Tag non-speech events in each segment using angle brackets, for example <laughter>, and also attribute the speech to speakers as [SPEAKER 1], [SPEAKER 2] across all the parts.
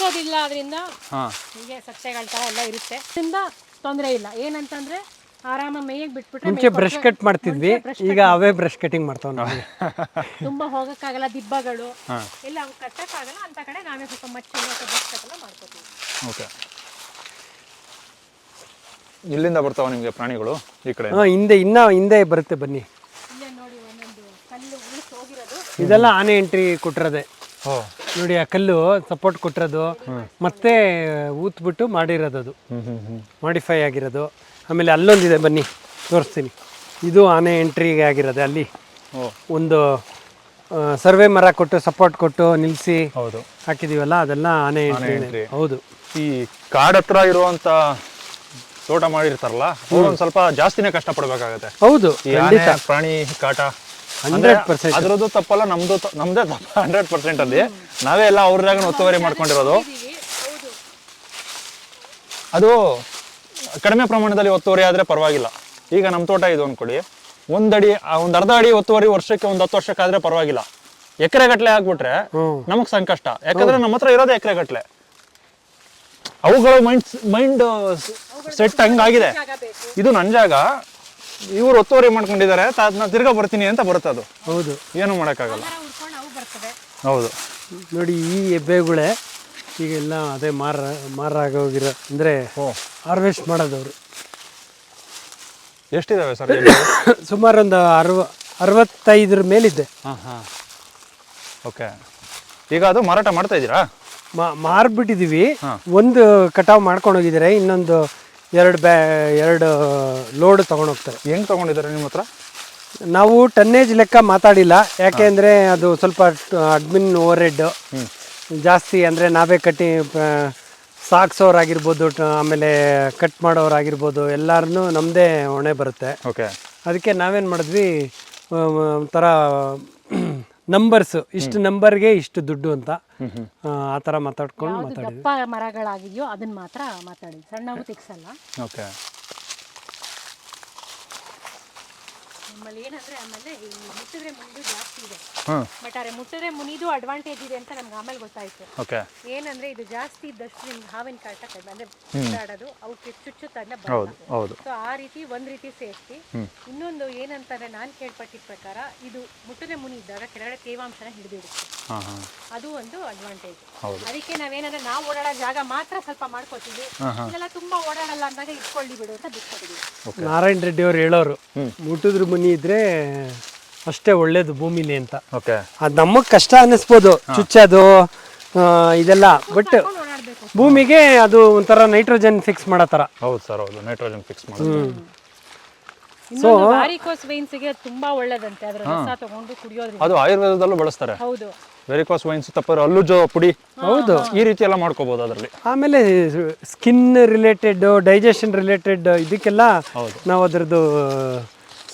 [SPEAKER 1] ಮುಚ್ಚೋದಿಲ್ಲ ಅದರಿಂದ
[SPEAKER 2] ಹಾ.
[SPEAKER 1] ಹೀಗೆ ಸಸ್ಯಗಳ ತರ ಎಲ್ಲ ಇರುತ್ತೆ. ಅದರಿಂದ ತೊಂದರೆ ಇಲ್ಲ. ಏನಂತಂದ್ರೆ ಆರಾಮ ಮೈಗೆ ಬಿಟ್ಬಿಟ್ರೆ
[SPEAKER 3] ಮುಂಚೆ ಬ್ರಷ್ ಕಟ್ ಮಾಡ್ತಿದ್ವಿ. ಈಗ ಅವೇ ಬ್ರಷ್ ಕಟಿಂಗ್ ಮಾಡ್ತಾವ ನಾವು. <laughs>
[SPEAKER 1] ತುಂಬಾ ಹೋಗಕ್ಕಾಗಲ್ಲ ದಿಬ್ಬಗಳು. ಎಲ್ಲ ಕಟ್ಟಕ್ಕಾಗಲ್ಲ. ಅಂತ ಕಡೆ ನಾವೇ ಸ್ವಲ್ಪ ಮಚ್ಚಲು ಬ್ರಷ್ ಎಲ್ಲ ಮಾಡ್ಕೋತೀವಿ.
[SPEAKER 2] ಓಕೆ. ಇಲ್ಲಿಂದ ಬರ್ತಾವ ನಿಮಗೆ ಪ್ರಾಣಿಗಳು? ಈ ಕಡೆ?
[SPEAKER 3] ಹಾಂ ಹಿಂದೆ ಇನ್ನ ಹಿಂದೆ ಬರುತ್ತೆ ಬನ್ನಿ.
[SPEAKER 1] ಇಲ್ಲೇ ನೋಡಿ ಒಂದೊಂದು ಕಲ್ಲು ಉಳಿಸಿ ಹೋಗಿರೋದು
[SPEAKER 3] ಇದೆಲ್ಲ ಆನೆ ಎಂಟ್ರಿ ಕೊಟ್ಟಿರೋದೆ. ನೋಡಿ ಆ ಕಲ್ಲು ಸಪೋರ್ಟ್ ಕೊಟ್ಟಿರೋದು. ಮತ್ತೆ ಊತ್ಬಿಟ್ಟು ಮಾಡಿರೋದು ಅದು. ಮಾಡಿಫೈ ಆಗಿರೋದು. ಆಮೇಲೆ ಅಲ್ಲೊಂದಿದೆ ಬನ್ನಿ ತೋರಿಸ್ತೀನಿ. ಇದು ಆನೆ ಎಂಟ್ರಿಗೆ ಆಗಿರೋದೆ ಅಲ್ಲಿ. ಒಂದು ಸರ್ವೆ ಮರ ಕೊಟ್ಟು ಸಪೋರ್ಟ್ ಕೊಟ್ಟು ನಿಲ್ಲಿಸಿ
[SPEAKER 2] ಹೌದು.
[SPEAKER 3] ಹಾಕಿದೀವಲ್ಲ ಅದೆಲ್ಲ ಆನೆ ಎಂಟ್ರಿ ಹೌದು.
[SPEAKER 2] ಈ ಕಾಡ್ ಹತ್ರ ಇರುವಂತ ತೋಟ ಮಾಡಿರ್ತಾರಲ್ಲ ಅವ್ರು ಒಂದ್ ಸ್ವಲ್ಪ ಜಾಸ್ತಿನೇ ಕಷ್ಟ ಪಡ್ಬೇಕಾಗತ್ತೆ
[SPEAKER 3] ಹೌದು
[SPEAKER 2] ಪ್ರಾಣಿ ಕಾಟ.
[SPEAKER 3] 100%
[SPEAKER 2] ಅದ್ರದ್ದು ತಪ್ಪಲ್ಲ ನಮ್ದು ನಮ್ದೇ ತಪ್ಪ <laughs> ಹಂಡ್ರೆಡ್ ಪರ್ಸೆಂಟ್ ಅಲ್ಲಿ. ನಾವೇ ಎಲ್ಲ ಅವ್ರದಾಗ ಒತ್ತುವರಿ ಮಾಡ್ಕೊಂಡಿರೋದು. ಅದು ಕಡಿಮೆ ಪ್ರಮಾಣದಲ್ಲಿ ಒತ್ತುವರಿ ಆದ್ರೆ ಪರವಾಗಿಲ್ಲ. ಈಗ ನಮ್ಮ ತೋಟ ಇದು ಅನ್ಕೊಳ್ಳಿ. ಒಂದಡಿ ಒಂದ್ ಅರ್ಧ ಅಡಿ ಒತ್ತುವರಿ ವರ್ಷಕ್ಕೆ ಒಂದ್ ಹತ್ತು ವರ್ಷಕ್ಕಾದ್ರೆ ಪರವಾಗಿಲ್ಲ. ಎಕರೆ ಗಟ್ಲೆ ಆಗ್ಬಿಟ್ರೆ. ನಮಗ್ ಸಂಕಷ್ಟ. ಯಾಕಂದ್ರೆ ನಮ್ಮ ಹತ್ರ ಇರೋದೇ ಎಕರೆ ಗಟ್ಲೆ. ಅವುಗಳ ಮೈಂಡ್ ಮೈಂಡ್ ಸೆಟ್ ಹಂಗಾಗಿದೆ. ಇದು ನನ್ ಜಾಗ. ಇವ್ರು ಒತ್ತುವರಿ ಮಾಡ್ಕೊಂಡಿದ್ದಾರೆ. ಅದನ್ನ ನಾ ತಿರ್ಗಾ ಬರ್ತೀನಿ ಅಂತ ಬರುತ್ತೆ ಅದು.
[SPEAKER 3] ಹೌದು.
[SPEAKER 2] ಏನು ಮಾಡೋಕ್ಕಾಗಲ್ಲ. ಹೌದು.
[SPEAKER 3] ನೋಡಿ ಈ ಎಬ್ಬೆಗಳೇ ಈಗೆಲ್ಲ ಅದೇ ಮಾರ ಮಾರಾಗೋಗಿರೋ ಅಂದರೆ
[SPEAKER 2] ಓ.
[SPEAKER 3] ಹಾರ್ವೆಸ್ಟ್ ಮಾಡೋದವರು.
[SPEAKER 2] ಎಷ್ಟಿದಾವೆ ಸರ್ <coughs>
[SPEAKER 3] ಸುಮಾರು ಒಂದು ಅರವ ಅರವತ್ತೈದರ ಮೇಲಿದ್ದೆ
[SPEAKER 2] ಹಾಂ ಹಾಂ. ಓಕೆ. ಈಗ ಅದು ಮಾರಾಟ ಮಾಡ್ತಾ ಇದ್ದೀರಾ?
[SPEAKER 3] ಮಾ ಮಾರ್ಬಿಟ್ಟಿದ್ದೀವಿ ಒಂದು ಕಟಾವು ಮಾಡ್ಕೊಂಡು ಹೋಗಿದ್ದಾರೆ ಇನ್ನೊಂದು ಎರಡು ಬ್ಯಾ ಎರಡು ಲೋಡ್ ತೊಗೊಂಡೋಗ್ತಾರೆ
[SPEAKER 2] ಹೆಂಗ್ ತೊಗೊಂಡಿದ್ದಾರೆ ನಿಮ್ಮ ಹತ್ರ?
[SPEAKER 3] ನಾವು ಟನ್ನೇಜ್ ಲೆಕ್ಕ ಮಾತಾಡಿಲ್ಲ. ಯಾಕೆ ಅಂದರೆ ಅದು ಸ್ವಲ್ಪ ಅಡ್ಮಿನ್ ಓವರ್ ಹೆಡ್ ಜಾಸ್ತಿ ಅಂದರೆ ನಾವೇ ಕಟ್ಟಿ ಸಾಕ್ಸೋರಾಗಿರ್ಬೋದು ಆಮೇಲೆ ಕಟ್ ಮಾಡೋರಾಗಿರ್ಬೋದು ಎಲ್ಲರನ್ನೂ ನಮ್ಮದೇ ಹೊಣೆ ಬರುತ್ತೆ.
[SPEAKER 2] ಓಕೆ
[SPEAKER 3] ಅದಕ್ಕೆ ನಾವೇನು ಮಾಡಿದ್ವಿ ಒಂಥರ ನಂಬರ್ಸ್ ಇಷ್ಟು ನಂಬರ್ಗೆ ಇಷ್ಟು ದುಡ್ಡು ಅಂತ ಆ, ತರ ಥರ ಮಾತಾಡ್ಕೊಂಡು
[SPEAKER 1] ಯಾವ್ದು
[SPEAKER 3] ಮಾತಾಡಿದ್ವಿ.
[SPEAKER 1] ದಪ್ಪ ಮರಗಳಾಗಿದೆಯೋ ಅದನ್ನ ಮಾತ್ರ ಮಾತಾಡಿ ಸಣ್ಣವು ತೆಗ್ಸಲ್ಲ
[SPEAKER 2] ಓಕೆ
[SPEAKER 1] ನಮ್ಮಲ್ಲಿ ಏನಂದ್ರೆ ಆಮೇಲೆ ಈ ಮುಟ್ಟಿದ್ರೆ ಮುನಿದು ಜಾಸ್ತಿ ಇದೆ.
[SPEAKER 2] ಹಾಂ.
[SPEAKER 1] ಬಟ್ ಆದ್ರೆ ಮುಟ್ಟಿದ್ರೆ ಮುನಿದು ಅಡ್ವಾಂಟೇಜ್ ಇದೆ ಅಂತ ನಮ್ಗೆ ಆಮೇಲೆ ಗೊತ್ತಾಯ್ತು.
[SPEAKER 2] ಓಕೆ
[SPEAKER 1] ಏನಂದ್ರೆ ಇದು ಜಾಸ್ತಿ ಇದ್ದಷ್ಟು ನಿಮ್ಗೆ ಹಾವಿನ ಕಾಟ ಕಡಿಮೆ ಅಂದ್ರೆ ಸುತ್ತಾಡೋದು ಅವಕ್ಕೆ ಚುಚ್ಚುತ್ತನ್ನ
[SPEAKER 2] ಹೌದು
[SPEAKER 1] ಬರಲ್ಲ
[SPEAKER 2] ಹೌದು
[SPEAKER 1] ಸೊ ಆ ರೀತಿ ಒಂದ್ ರೀತಿ ಸೇಫ್ಟಿ ಇನ್ನೊಂದು ಏನಂತಾರೆ ನಾನು ಕೇಳ್ಪಟ್ಟಿದ ಪ್ರಕಾರ ಇದು ಮುಟ್ಟಿದ್ರೆ ಮುನಿ ಇದ್ದಾಗ ಕೆಳಗಡೆ ತೇವಾಂಶನ ಹಿಡಿದಿಡುತ್ತೆ
[SPEAKER 2] ಹಾಂ ಹಾಂ.
[SPEAKER 1] ಅದು ಒಂದು ಅಡ್ವಾಂಟೇಜ್
[SPEAKER 2] ಹೌದು.
[SPEAKER 1] ಅದಕ್ಕೆ ನಾವೇನಂದ್ರೆ ನಾವು ಓಡಾಡೋ ಜಾಗ ಮಾತ್ರ ಸ್ವಲ್ಪ ಮಾಡ್ಕೋತೀವಿ. ಇದೆಲ್ಲ ತುಂಬಾ ಓಡಾಡಲ್ಲ ಅಂದಾಗ ಇಟ್ಕೊಳ್ಳಿ ಬಿಡು ಅಂತ ಬಿಟ್ಕೊಟ್ಟಿದ್ವಿ
[SPEAKER 3] ನಾರಾಯಣ ರೆಡ್ಡಿ ಅವರು ಹೇಳೋರು ಮುಟ್ಟಿದ್ರು ಮುನಿ ಇದ್ರೆ ಅಷ್ಟೇ ಒಳ್ಳೇದು ಭೂಮಿಲಿ ಅಂತ.
[SPEAKER 2] ಓಕೆ
[SPEAKER 3] ಅದು ನಮಗೆ ಕಷ್ಟ ಅನ್ನಿಸ್ಬೋದು. ಚುಚ್ಚೋದು ಇದೆಲ್ಲ. ಬಟ್ ಭೂಮಿಗೆ ಅದು ಒಂಥರ ನೈಟ್ರೋಜನ್ ಫಿಕ್ಸ್ ಮಾಡೋ ಥರ
[SPEAKER 2] ಹೌದು. ಸರ್ ಹೌದು ನೈಟ್ರೋಜನ್ ಫಿಕ್ಸ್ ಮಾಡೋದು
[SPEAKER 1] ಸೊ ವಾರಿಕೋಸ್ಗೆ ತುಂಬಾ ಒಳ್ಳೇದಂತೆ. ಅದರ ರಸ ತಗೊಂಡು ಕುಡಿಯೋದ್ರಿಂದ.
[SPEAKER 2] ಅದು ಆಯುರ್ವೇದದಲ್ಲೂ ಬಳಸ್ತಾರೆ.
[SPEAKER 1] ಹೌದು.
[SPEAKER 2] ವೆರಿಕೋಸ್ ವೈನ್ಸ್ ತಪ್ಪರು ಅಲ್ಲೂ ಜೋ ಪುಡಿ.
[SPEAKER 3] ಹೌದು.
[SPEAKER 2] ಈ ರೀತಿ ಎಲ್ಲ ಮಾಡ್ಕೋಬಹುದು ಅದರಲ್ಲಿ.
[SPEAKER 3] ಆಮೇಲೆ ಸ್ಕಿನ್ ರಿಲೇಟೆಡ್ ಡೈಜೆಷನ್ ರಿಲೇಟೆಡ್ ಇದಕ್ಕೆಲ್ಲ ನಾವು ಅದ್ರದ್ದು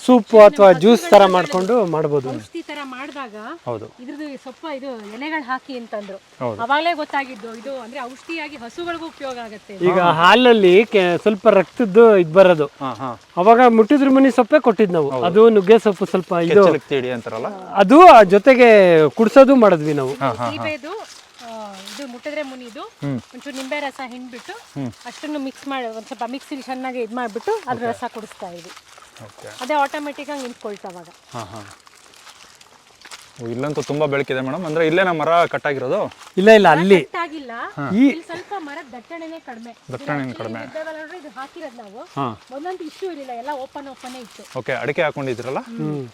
[SPEAKER 3] ಸೂಪು ಅಥವಾ ಜ್ಯೂಸ್ ತರ ಮಾಡ್ಕೊಂಡು ಮಾಡ್ಬೋದು.
[SPEAKER 1] ಔಷಧಿ ತರ ಮಾಡಿದಾಗ
[SPEAKER 2] ಹೌದು.
[SPEAKER 1] ಇದ್ರದ್ದು ಸ್ವಲ್ಪ ಇದು ಎಲೆಗಳು ಹಾಕಿ ಅಂತಂದ್ರು. ಅವಾಗಲೇ ಗೊತ್ತಾಗಿದ್ದು ಇದು ಅಂದ್ರೆ ಔಷಧಿಯಾಗಿ ಹಸುಗಳಿಗೂ ಉಪಯೋಗ ಆಗುತ್ತೆ
[SPEAKER 3] ಈಗ ಹಾಲಲ್ಲಿ ಸ್ವಲ್ಪ ರಕ್ತದ್ದು ಇದ್ ಬರೋದು.
[SPEAKER 2] ಹಾಂ ಹಾಂ.
[SPEAKER 3] ಅವಾಗ ಮುಟ್ಟಿದ್ರ ಮನಿ ಸೊಪ್ಪೆ ಕೊಟ್ಟಿದ್ ನಾವು. ಅದು ನುಗ್ಗೆ ಸೊಪ್ಪು ಸ್ವಲ್ಪ ಇದು
[SPEAKER 2] ಅಂತಾರಲ್ಲ?
[SPEAKER 3] ಅದು ಜೊತೆಗೆ ಕುಡ್ಸೋದು ಮಾಡಿದ್ವಿ ನಾವು.
[SPEAKER 1] ಇದು ಮುಟ್ಟಿದ್ರೆ ಮುನಿದು ಒಂಚೂರು ನಿಂಬೆ ರಸ ಹಿಂಡ್ಬಿಟ್ಟು ಅಷ್ಟನ್ನು ಮಿಕ್ಸ್ ಮಾಡಿ ಒಂದ್ ಸ್ವಲ್ಪ ಮಿಕ್ಸಿಲಿ ಚೆನ್ನಾಗಿ ಇದು ಮಾಡಿಬಿಟ್ಟು ಅದ್ರ ರಸ ಕುಡಿಸ್ತಾ ಇದ್ವಿ. ಅದೇ ಆಟೋಮೆಟಿಕ್ ಆಗಿ ನಿಂತ್ಕೊಳ್ತಾವಾಗ
[SPEAKER 2] ಹಾಂ ಹಾಂ. ಇಲ್ಲಂತೂ ತುಂಬಾ ಬೆಳಕಿದೆ ಮೇಡಮ್ ಅಂದ್ರೆ ಇಲ್ಲೇ ನಮ್ಮ ಮರ ಕಟ್ಟಾಗಿರೋದು
[SPEAKER 3] ಇಲ್ಲ ಇಲ್ಲ ಅಲ್ಲಿ.
[SPEAKER 1] ಆಗಿಲ್ಲ.
[SPEAKER 3] ಈ
[SPEAKER 1] ಸ್ವಲ್ಪ ಮರದ ದಟ್ಟಣೆನೇ ಕಡಿಮೆ.
[SPEAKER 2] ದಟ್ಟಣೆ ಕಡಿಮೆ.
[SPEAKER 1] ಇದು ಹಾಕಿರೋದು ನಾವು.
[SPEAKER 2] ಹಾಂ.
[SPEAKER 1] ಒಂದೊಂದು ಇಶ್ಯೂ ಇರಲಿಲ್ಲ ಎಲ್ಲ ಓಪನ್ ಓಪನ್ ಇತ್ತು.
[SPEAKER 2] ಓಕೆ ಅಡಿಕೆ ಹಾಕೊಂಡಿದ್ರಲ್ಲ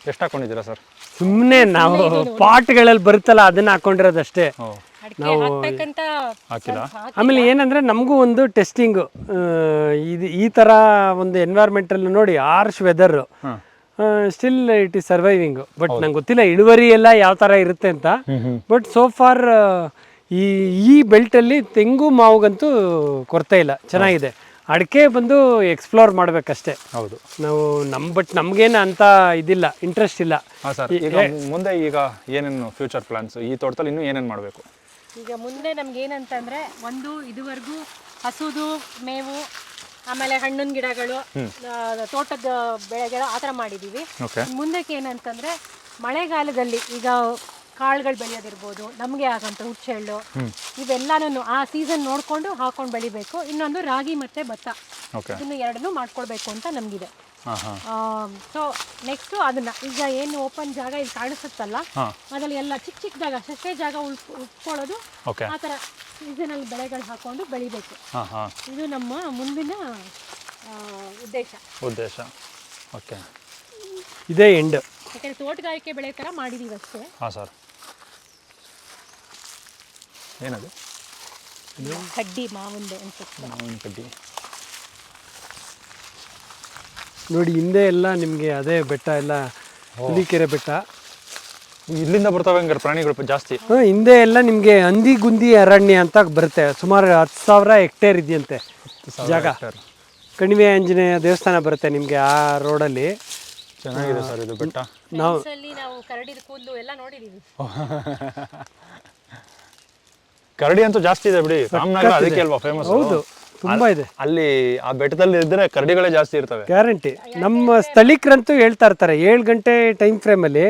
[SPEAKER 2] ಎಷ್ಟು ಹಾಕೊಂಡಿದ್ದೀರಾ ಸರ್?
[SPEAKER 3] ಸುಮ್ಮನೆ ನಾವು ಪಾಟ್ಗಳಲ್ಲಿ ಬರುತ್ತಲ್ಲ ಅದನ್ನ ಹಾಕೊಂಡಿರೋದಷ್ಟೇ.
[SPEAKER 1] ಹಾಕ್ಬೇಕಂತ
[SPEAKER 2] ಹಾಕಿಲ್ಲ?
[SPEAKER 3] ಆಮೇಲೆ ಏನಂದ್ರೆ ನಮಗೂ ಒಂದು ಟೆಸ್ಟಿಂಗ್ ಇದು ಈ ತರ ಒಂದು ಎನ್ವೈರ್ಮೆಂಟಲ್ಲಿ ನೋಡಿ harsh weather still it is surviving but ನಂಗೆ ಗೊತ್ತಿಲ್ಲ ಇಳುವರಿ ಎಲ್ಲ ಯಾವ ತರ ಇರುತ್ತೆ ಅಂತ. ಬಟ್ ಸೋ ಫಾರ್ ಈ ಈ ಬೆಲ್ಟಲ್ಲಿ ತೆಂಗು ಮಾವುಗಂತೂ ಕೊರತೆ ಇಲ್ಲ. ಚೆನ್ನಾಗಿದೆ. ಅಡಿಕೆ ಬಂದು ಎಕ್ಸ್ಪ್ಲೋರ್ ಮಾಡ್ಬೇಕಷ್ಟೇ.
[SPEAKER 2] ಹೌದು.
[SPEAKER 3] ನಾವು ನಮ್ ಬಟ್ ನಮ್ಗೇನು ಅಂತ ಇದಿಲ್ಲ ಇಂಟ್ರೆಸ್ಟ್ ಇಲ್ಲ.
[SPEAKER 2] ಈಗ ಮುಂದೆ ಈಗ ಏನೇನು ಫ್ಯೂಚರ್ ಪ್ಲಾನ್ಸ್ ಈ ತೋಟದಲ್ಲಿ ಇನ್ನೂ ಏನೇನು ಮಾಡಬೇಕು?
[SPEAKER 1] ಈಗ ಮುಂದೆ ನಮ್ಗೆ ಏನಂತಂದ್ರೆ ಒಂದು ಇದುವರೆಗೂ ಹಸುದು ಮೇವು ಆಮೇಲೆ ಹಣ್ಣಿನ ಗಿಡಗಳು ಆ, ತೋಟದ ಬೆಳೆಗಳು ಆ ಥರ ಮಾಡಿದ್ದೀವಿ ಮುಂದಕ್ಕೆ ಏನಂತಂದ್ರೆ ಮಳೆಗಾಲದಲ್ಲಿ ಈಗ ಕಾಳುಗಳು ಬೆಳೆಯೋದಿರ್ಬೋದು ನಮಗೆ ಆಗಂತ ಹುಚ್ಚೆಳ್ಳು ಇವೆಲ್ಲನೂ ಆ ಸೀಸನ್ ನೋಡಿಕೊಂಡು ಹಾಕೊಂಡು ಬೆಳಿಬೇಕು. ಇನ್ನೊಂದು ರಾಗಿ ಮತ್ತೆ ಭತ್ತ. ಇನ್ನು ಎರಡನ್ನೂ ಮಾಡ್ಕೊಳ್ಬೇಕು ಅಂತ ನಮಗಿದೆ. ಸೊ ನೆಕ್ಸ್ಟು ಅದನ್ನ ಈಗ ಏನು ಓಪನ್ ಜಾಗ ಇಲ್ಲಿ ಕಾಣಿಸುತ್ತಲ್ಲ ಅದ್ರಲ್ಲಿ ಎಲ್ಲ ಚಿಕ್ಕ ಚಿಕ್ಕ ಜಾಗ ಸಸ್ಯ ಜಾಗ ಉಳ್ ಉಳ್ಕೊಳ್ಳೋದು ಆ ಥರ ಸೀಸನಲ್ಲಿ ಬೆಳೆಗಳು ಹಾಕೊಂಡು ಬೆಳಿಬೇಕು. ಇದು ನಮ್ಮ ಮುಂದಿನ ಉದ್ದೇಶ.
[SPEAKER 2] ಉದ್ದೇಶ. ಓಕೆ
[SPEAKER 3] ಇದೇ ಎಂಡ್
[SPEAKER 1] ಯಾಕಂದ್ರೆ ತೋಟಗಾರಿಕೆ ಬೆಳೆ ಥರ ಮಾಡಿದೀವಿ ಅಷ್ಟೇ.
[SPEAKER 2] ಹಾಂ ಸರ್ ಏನದು?
[SPEAKER 1] ಕಡ್ಡಿ ಮಾವಿಂದೆ ಅನ್ಸುತ್ತೆ.
[SPEAKER 2] ಮಾವಿನ ಕಡ್ಡಿ.
[SPEAKER 3] ನೋಡಿ ಹಿಂದೆ ಎಲ್ಲ ನಿಮಗೆ ಅದೇ ಬೆಟ್ಟ ಎಲ್ಲ ಹುಲಿಕೆರೆ ಬೆಟ್ಟ.
[SPEAKER 2] ಇಲ್ಲಿಂದ ಬರ್ತವೆ ಹಂಗಾರೆ ಪ್ರಾಣಿಗಳು ಜಾಸ್ತಿ.
[SPEAKER 3] ಹಾಂ ಹಿಂದೆ ಎಲ್ಲ ನಿಮಗೆ ಹಂದಿ ಗುಂದಿ ಅರಣ್ಯ ಅಂತ ಬರುತ್ತೆ. ಸುಮಾರು ಹತ್ತು ಸಾವಿರ ಹೆಕ್ಟೇರ್ ಇದೆಯಂತೆ ಜಾಗ. ಕಣಿವೆ ಆಂಜನೇಯ ದೇವಸ್ಥಾನ ಬರುತ್ತೆ ನಿಮಗೆ ಆ ರೋಡಲ್ಲಿ.
[SPEAKER 2] ಚೆನ್ನಾಗಿದೆ ಸರ್ ಇದು ಬೆಟ್ಟ.
[SPEAKER 1] ಅಲ್ಲಿ ನಾವು ಕರಡಿದ ಕೂದಲು ಎಲ್ಲ ನೋಡಿದೀವಿ. <laughs>
[SPEAKER 2] ಕರಡಿ ಅಂತೂ ಜಾಸ್ತಿ ಇದೆ ಬಿಡಿ. ರಾಮನಗರ ಅದಕ್ಕೆ ಅಲ್ವಾ ಫೇಮಸ್
[SPEAKER 3] ಹೌದು ತುಂಬಾ ಇದೆ.
[SPEAKER 2] ಅಲ್ಲಿ ಆ ಬೆಟ್ಟದಲ್ಲಿ ಇದ್ರೆ ಕರಡಿಗಳೇ ಜಾಸ್ತಿ ಇರ್ತವೆ.
[SPEAKER 3] ಗ್ಯಾರಂಟಿ. ನಮ್ಮ ಸ್ಥಳೀಕರಂತೂ ಹೇಳ್ತಾ ಇರ್ತಾರೆ ಏಳು ಗಂಟೆ ಟೈಮ್ ಫ್ರೇಮಲ್ಲಿ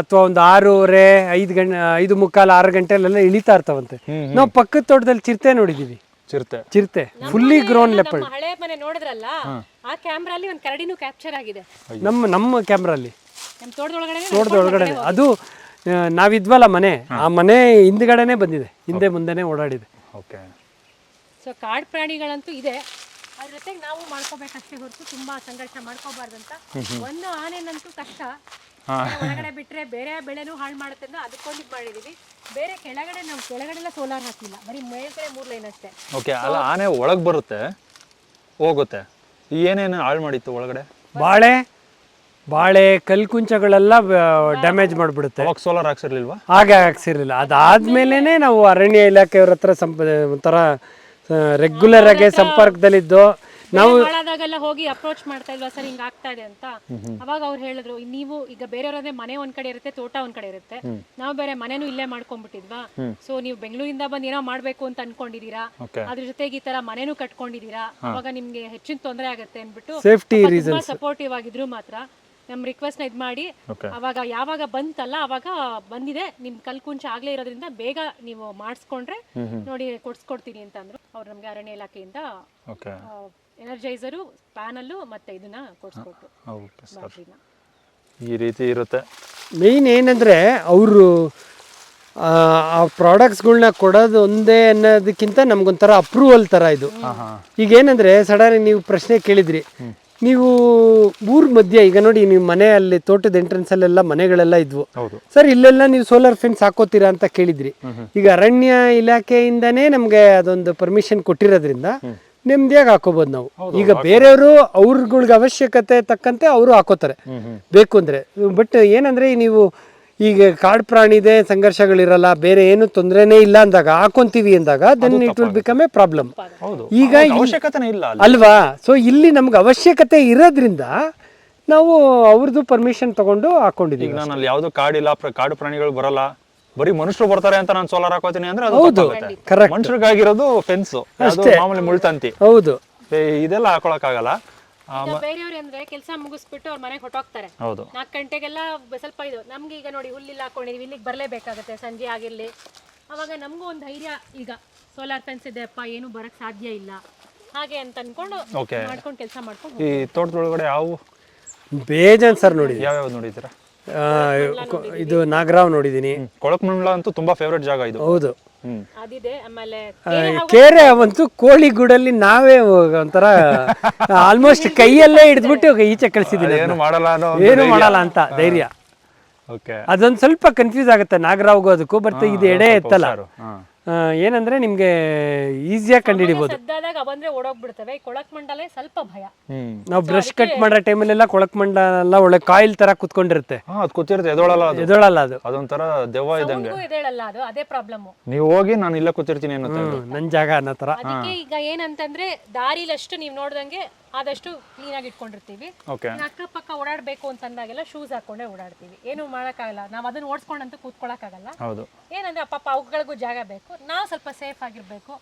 [SPEAKER 3] ಅಥವಾ ಒಂದು ಆರೂವರೆ ಐದು ಗಂಟೆ ಐದು ಮುಕ್ಕಾಲು ಆರು ಗಂಟೆಲೆಲ್ಲ ಇಳಿತಾ ಇರ್ತಾವಂತೆ. ನಾವು ಪಕ್ಕದ ತೋಟದಲ್ಲಿ ಚಿರತೆ ನೋಡಿದೀವಿ.
[SPEAKER 2] ಚಿರತೆ.
[SPEAKER 3] ಚಿರತೆ. ಫುಲ್ಲಿ ಗ್ರೋನ್ ಲೆಪರ್ಡ್
[SPEAKER 1] ನಮ್ಮ ಹಳೆ ಮನೆ ನೋಡಿದ್ರಲ್ಲ ಆ ಕ್ಯಾಮ್ರಾ ಅಲ್ಲಿ ಒಂದು ಕರಡಿನೂ ಕ್ಯಾಪ್ಚರ್ ಆಗಿದೆ.
[SPEAKER 3] ನಮ್ಮ ನಮ್ಮ ಕ್ಯಾಮ್ರಲ್ಲಿ
[SPEAKER 1] ನಮ್ಮ ತೋಟದೊಳಗಡೆ
[SPEAKER 3] ತೋಟದ ಒಳಗಡೆ ಅದು ನಾವಿದ್ವಲ್ಲ ಮನೆ ಆ ಮನೆ ಹಿಂದ್ಗಡೆನೆ ಬಂದಿದೆ ಹಿಂದೆ ಮುಂದೆನೆ ಓಡಾಡಿದೆ.
[SPEAKER 2] ಓಕೆ.
[SPEAKER 1] ಸೊ ಕಾಡು ಪ್ರಾಣಿಗಳಂತೂ ಇದೆ. ಅದ್ರ ಜೊತೆಗೆ ನಾವು ಮಾಡ್ಕೋಬೇಕಷ್ಟೇ ಹೊರತು ತುಂಬಾ ಸಂಘರ್ಷ ಮಾಡ್ಕೋಬಾರ್ದಂತ ಒಂದು ಆನೆನಂತೂ ಕಷ್ಟ. ಒಳಗಡೆ ಬಿಟ್ರೆ ಬೇರೆ ಬೆಳೆನೂ ಹಾಳು ಮಾಡುತ್ತೆ ಅಂತ ಅದಕ್ಕೊಂದು ಇದು ಮಾಡಿದೀವಿ. ಬೇರೆ ಕೆಳಗಡೆ ನಾವು ಕೆಳಗಡೆ ಎಲ್ಲ ಸೋಲಾರ್ ಹಾಕಿಲ್ಲ. ಬರೀ ಮೇಲ್ಗಡೆ ಮೂರ್ ಲೈನ್ ಅಷ್ಟೇ.
[SPEAKER 2] ಓಕೆ ಅಲ್ಲ ಆನೆ ಒಳಗೆ ಬರುತ್ತೆ ಹೋಗುತ್ತೆ. ಏನೇನು ಹಾಳು ಮಾಡಿತ್ತು ಒಳಗಡೆ?
[SPEAKER 3] ಬಾಳೆ ಬಾಳೆ ಕಲ್ಕುಂಚಗಳೆಲ್ಲ ಡ್ಯಾಮೇಜ್ ಮಾಡಿಬಿಡುತ್ತೆ.
[SPEAKER 2] ಅವಾಗ ಸೋಲಾರ್ ಹಾಕ್ಸಿರ್ಲಿಲ್ವಾ?
[SPEAKER 3] ಹಾಗೆ ಹಾಕ್ಸಿರ್ಲಿಲ್ಲ. ಅದಾದ್ಮೇಲೆ ನಾವು ಅರಣ್ಯ ಇಲಾಖೆಯವ್ರ ಹತ್ರ ಸಂಪ ಒಂಥರ ರೆಗ್ಯುಲರ್ ಆಗಿ ಸಂಪರ್ಕದಲ್ಲಿದ್ದು. ನಾವು
[SPEAKER 1] ಹೋಗಿ ಅಪ್ರೋಚ್ ಮಾಡ್ತಾ ಇಲ್ವಾ ಸರ್? ಹಿಂಗ್ ಆಗ್ತಾ ಇದೆ ಅಂತ? ಅವಾಗ ಅವ್ರು ಹೇಳಿದ್ರು ನೀವು ಈಗ ಬೇರೆಯವ್ರದೇ ಮನೆ ಒಂದ್ ಕಡೆ ಇರುತ್ತೆ ತೋಟ ಒಂದ್ ಕಡೆ ಇರುತ್ತೆ. ನಾವು ಬೇರೆ ಮನೆನೂ ಇಲ್ಲೇ ಮಾಡ್ಕೊಂಡ್ಬಿಟ್ಟಿದ್ವಾ? ಸೊ ನೀವು ಬೆಂಗಳೂರಿಂದ ಬಂದ್ ಏನೋ ಮಾಡ್ಬೇಕು ಅಂತ ಅನ್ಕೊಂಡಿದೀರಾ? ಅದ್ರ ಜೊತೆಗೆ ಈ ತರ ಮನೆನೂ ಕಟ್ಕೊಂಡಿದೀರಾ? ಅವಾಗ ನಿಮ್ಗೆ ಹೆಚ್ಚಿನ ತೊಂದರೆ ಆಗುತ್ತೆ ಅನ್ಬಿಟ್ಟು
[SPEAKER 3] ಸೇಫ್ಟಿ ರೀಸನ್
[SPEAKER 1] ಸಪೋರ್ಟಿವ್ ಆಗಿದ್ರು ಮಾತ್ರ. ನಮ್ ರಿಕ್ವೆಸ್ಟ್ನ ಇದ್ ಮಾಡಿ. ಅವಾಗ ಯಾವಾಗ ಬಂತಲ್ಲ ಅವಾಗ ಬಂದಿದೆ. ನಿಮ್ ಕಲ್ಕುಂಚ ಆಗ್ಲೇ ಇರೋದ್ರಿಂದ ಬೇಗ ನೀವು ಮಾಡಿಸ್ಕೊಂಡ್ರೆ ನೋಡಿ ಕೊಡ್ಸ್ಕೊಡ್ತೀನಿ ಅಂತ ಅಂದ್ರು ಅವ್ರು ನಮ್ಗೆ ಅರಣ್ಯ ಇಲಾಖೆಯಿಂದ
[SPEAKER 2] ಓಕೆ
[SPEAKER 1] ಎನರ್ಜೈಸರು ಪ್ಯಾನಲ್ಲು ಮತ್ತೆ ಇದನ್ನ ಕೊಡ್ಸ್ಕೊಟ್ರು.
[SPEAKER 2] ಈ ರೀತಿ ಇರುತ್ತೆ.
[SPEAKER 3] ಮೇಯ್ನ್ ಏನಂದ್ರೆ ಅವರು ಆ ಪ್ರಾಡಕ್ಟ್ಸ್ಗಳ್ನ ಕೊಡೋದು ಒಂದೇ ಅನ್ನೋದಕ್ಕಿಂತ ನಮ್ಗೊಂಥರ ಅಪ್ರೂವಲ್ ಥರ ಇದು. ಈಗ ಏನಂದ್ರೆ ಸಡನ್ ನೀವು ಪ್ರಶ್ನೆ ಕೇಳಿದ್ರಿ. ನೀವು ಊರ್ ಮಧ್ಯೆ ಈಗ ನೋಡಿ ನೀವು ಮನೆ ಅಲ್ಲಿ ತೋಟದ ಎಂಟ್ರೆನ್ಸ್ ಅಲ್ಲೆಲ್ಲ ಮನೆಗಳೆಲ್ಲ ಇದ್ವು. ಸರ್ ಇಲ್ಲೆಲ್ಲ ನೀವು ಸೋಲಾರ್ ಫೆನ್ಸ್ ಹಾಕೋತೀರಾ ಅಂತ ಕೇಳಿದ್ರಿ. ಈಗ ಅರಣ್ಯ ಇಲಾಖೆಯಿಂದನೇ ನಮ್ಗೆ ಅದೊಂದು ಪರ್ಮಿಷನ್ ಕೊಟ್ಟಿರೋದ್ರಿಂದ ನೆಮ್ಮದಿಯಾಗಿ ಹಾಕೋಬಹುದು ನಾವು. ಈಗ ಬೇರೆಯವರು ಅವ್ರಗಳಿಗೆ ಅವಶ್ಯಕತೆ ತಕ್ಕಂತೆ ಅವರು ಹಾಕೋತಾರೆ. ಬೇಕು ಅಂದ್ರೆ. ಬಟ್ ಏನಂದ್ರೆ ನೀವು ಈಗ ಕಾಡು ಪ್ರಾಣಿ ಇದೆ ಸಂಘರ್ಷಗಳಿರಲ್ಲ ಬೇರೆ ಏನು ತೊಂದರೆನೇ ಇಲ್ಲ ಅಂದಾಗ ಹಾಕೊಂತೀವಿ ಅಂದಾಗ then it will become a problem
[SPEAKER 2] ಹೌದು.
[SPEAKER 3] ಈಗ
[SPEAKER 2] ಇಲ್ಲ
[SPEAKER 3] ಅಲ್ವಾ? ಸೊ ಇಲ್ಲಿ ನಮ್ಗೆ ಅವಶ್ಯಕತೆ ಇರೋದ್ರಿಂದ ನಾವು ಅವ್ರದ್ದು ಪರ್ಮಿಷನ್ ತಗೊಂಡು ಹಾಕೊಂಡಿದೀವಿ
[SPEAKER 2] ಈಗ ನಾನು ಅಲ್ಲಿ ಯಾವ್ದು ಕಾಡಿಲ್ಲ ಕಾಡು ಪ್ರಾಣಿಗಳು ಬರಲ್ಲ. ಬರೀ ಮನುಷ್ಯರು ಬರ್ತಾರೆ ಅಂತ ನಾನು ಸೋಲಾರ್ ಹಾಕೋತೀನಿ ಅಂದ್ರೆ ಅದು
[SPEAKER 3] ಹೌದು. ಕರೆಕ್ಟ್
[SPEAKER 2] ಮನುಷ್ಯರಿಗಾಗಿರೋದು ಫೆನ್ಸ್ ಮಾಮೂಲಿ ಮುಳ್ತಂತಿ.
[SPEAKER 3] ಹೌದು.
[SPEAKER 2] ಇದೆಲ್ಲ ಹಾಕೊಳಕ್ಕಾಗಲ್ಲ.
[SPEAKER 1] ಬೇರೆಯವ್ರು ಅಂದ್ರೆ ಕೆಲಸ ಮುಗಿಸ್ಬಿಟ್ಟು ಅವ್ರ ಮನೆಗೆ ಹೊಟ್ಟೋಗ್ತಾರೆ
[SPEAKER 2] ಹೌದು.
[SPEAKER 1] ನಾಲ್ಕು ಗಂಟೆಗೆಲ್ಲ ಸ್ವಲ್ಪ ಇದು ನಮ್ಗೆ ಈಗ ನೋಡಿ ಹುಲ್ಲಿಲ್ಲ ಹಾಕೊಂಡಿದೀವಿ ಇಲ್ಲಿಗೆ ಬರಲೇಬೇಕಾಗತ್ತೆ ಸಂಜೆ ಆಗಿರ್ಲಿ. ಅವಾಗ ನಮಗೂ ಒಂದು ಧೈರ್ಯ ಈಗ ಸೋಲಾರ್ ಫೆನ್ಸ್ ಇದೆಯಪ್ಪ ಏನು ಬರಕ್ ಸಾಧ್ಯ ಇಲ್ಲ. ಹಾಗೆ ಅಂತ ಅನ್ಕೊಂಡು
[SPEAKER 2] ಓಕೆ.
[SPEAKER 1] ಮಾಡ್ಕೊಂಡು ಕೆಲಸ ಮಾಡ್ಕೊಂಡು
[SPEAKER 2] ಈ ತೋಟದೊಳಗಡೆ ಯಾವ?
[SPEAKER 3] ಬೇಜಾನ್ ಸರ್ ನೋಡಿದ್ವಿ
[SPEAKER 2] ಯಾವ್ಯಾವ ನೋಡಿದ್ದೀರಾ?
[SPEAKER 3] ಆ, ಇದು ನಾಗರಾವ್ ನೋಡಿದೀನಿ
[SPEAKER 2] ಕೊಳಕ್ಮಂಡ್ಲ ಅಂತೂ ತುಂಬಾ ಫೇವ್ರೆಟ್ ಜಾಗ ಇದು.
[SPEAKER 3] ಹೌದು.
[SPEAKER 1] ಅದಿದೆ ಆಮೇಲೆ
[SPEAKER 3] ಕೋಳಿ ಕೇರೆ ಅವಂತೂ ಕೋಳಿಗೂಡಲ್ಲಿ ನಾವೇ ಒಂಥರ ಆಲ್ಮೋಸ್ಟ್ ಕೈಯಲ್ಲೇ ಹಿಡಿದ್ಬಿಟ್ಟು ಈಚೆ ಕಳ್ಸಿದ್ದೀನಿ
[SPEAKER 2] ಏನು ಮಾಡಲ್ಲ ಅನ್ನೋ
[SPEAKER 3] ಏನು ಮಾಡಲ್ಲ ಅಂತ ಧೈರ್ಯ.
[SPEAKER 2] ಓಕೆ
[SPEAKER 3] ಅದೊಂದು ಸ್ವಲ್ಪ ಕನ್ಫ್ಯೂಸ್ ಆಗುತ್ತೆ ನಾಗರಾವ್ಗೂ ಅದಕ್ಕೂ ಬಟ್ ಇದು ಎಡೆ ಎತ್ತಲ್ಲ. ಏನಂದ್ರೆ ನಿಮ್ಗೆ ಈಸಿಯಾಗಿ ಕಂಡುಹಿಡಿಬೋದು.
[SPEAKER 1] ಸದ್ದಾದಾಗ ಅವಂದ್ರೆ ಓಡೋಗ್ಬಿಡ್ತವೆ. ಈ ಕೊಳಕ್ ಮಂಡಲೇ ಸ್ವಲ್ಪ ಭಯ.
[SPEAKER 3] ನಾವು ಬ್ರಷ್ ಕಟ್ ಮಾಡೋ ಟೈಮಲ್ಲೆಲ್ಲ ಕೊಳಕ್ ಮಂಡಲ ಎಲ್ಲ ಒಳ್ಳೆ ಕಾಯಿಲ್ ತರ ಕುತ್ಕೊಂಡಿರುತ್ತೆ.
[SPEAKER 2] ಹಾ ಅದು ಕೂತಿರುತ್ತೆ. ಎದೊಳಲ್ಲ ಅದು.
[SPEAKER 3] ಎದೊಳಲ್ಲ ಅದು.
[SPEAKER 2] ಅದೊಂಥರ ದೆವ್ವ ಇದ್ದಂಗೆ.
[SPEAKER 1] ಇದೇಳಲ್ಲ ಅದು. ಅದೇ ಪ್ರಾಬ್ಲಮ್
[SPEAKER 2] ನೀವು ಹೋಗಿ ನಾನು ಇಲ್ಲ ಕೂತಿರ್ತೀನಿ ಅನ್ನೋ
[SPEAKER 3] ಹ್ಮ್, ನನ್ ಜಾಗ ಅನ್ನೋ ತರ.
[SPEAKER 1] ಅದಕ್ಕೆ ಈಗ ಏನಂತಂದ್ರೆ ದಾರಿಲಷ್ಟು ನೀವು ನೋಡ್ದಂಗೆ ಆದಷ್ಟು ಕ್ಲೀನ್ ಆಗಿ ಇಟ್ಕೊಂಡಿರ್ತೀವಿ.
[SPEAKER 2] ಓಕೆ
[SPEAKER 1] ಇನ್ನು ಅಕ್ಕಪಕ್ಕ ಓಡಾಡ್ಬೇಕು ಅಂತಂದಾಗೆಲ್ಲ ಶೂಸ್ ಹಾಕೊಂಡೇ ಓಡಾಡ್ತೀವಿ. ಏನು ಮಾಡೋಕ್ಕಾಗಲ್ಲ. ನಾವು ಅದನ್ನ ಓಡಿಸ್ಕೊಂಡಂತೂ ಕೂತ್ಕೊಳ್ಳೋಕ್ಕಾಗಲ್ಲ
[SPEAKER 2] ಹೌದು.
[SPEAKER 1] ಏನಂದ್ರೆ ಪಾಪ ಅವುಗಳಿಗೂ ಜಾಗ ಬೇಕು. ನಾವು ಸ್ವಲ್ಪ ಸೇಫ್ ಆಗಿರ್ಬೇಕು.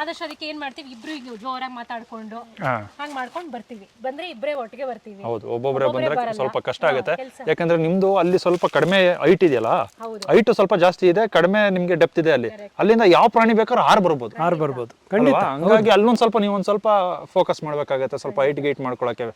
[SPEAKER 1] ಆದಷ್ಟು ಅದಕ್ಕೆ ಏನ್ ಮಾಡ್ತೀವಿ? ಇಬ್ರು ಈಗ ಜೋರಾಗಿ ಮಾತಾಡ್ಕೊಂಡು
[SPEAKER 2] ಹಾ.
[SPEAKER 1] ಹಂಗ್ ಮಾಡ್ಕೊಂಡು ಬರ್ತೀವಿ. ಬಂದ್ರೆ ಇಬ್ರೇ ಒಟ್ಟಿಗೆ ಬರ್ತೀವಿ.
[SPEAKER 2] ಹೌದು ಒಬ್ಬೊಬ್ಬರೇ ಬಂದ್ರೆ
[SPEAKER 1] ಬರಲ್ಲ.
[SPEAKER 2] ಸ್ವಲ್ಪ ಕಷ್ಟ ಆಗುತ್ತೆ. ಯಾಕಂದ್ರೆ ನಿಮ್ದು ಅಲ್ಲಿ ಸ್ವಲ್ಪ ಕಡಿಮೆ ಹೈಟ್ ಇದೆಯಲ್ಲ?
[SPEAKER 1] ಹೌದು.
[SPEAKER 2] ಹೈಟ್ ಸ್ವಲ್ಪ ಜಾಸ್ತಿ ಇದೆ ಕಡಿಮೆ ನಿಮ್ಗೆ ಡೆಪ್ತ್ ಇದೆ ಅಲ್ಲಿ. ಅಲ್ಲಿಂದ ಯಾವ ಪ್ರಾಣಿ ಬೇಕಾದ್ರೂ ಹಾರ್ ಬರ್ಬೋದು.
[SPEAKER 3] ಆರು ಬರ್ಬೋದು. ಖಂಡಿತ.
[SPEAKER 2] ಅಲ್ವಾ? ಹಂಗಾಗಿ ಅಲ್ಲೊಂದ್ ಸ್ವಲ್ಪ ನೀವು ಒಂದ್ ಸ್ವಲ್ಪ ಫೋಕಸ್ ಮಾಡ್ಬೇಕಾಗತ್ತೆ ಸ್ವಲ್ಪ ಹೈಟ್ ಗೈಟ್ ಮಾಡ್ಕೊಳಕ್ಕೆ.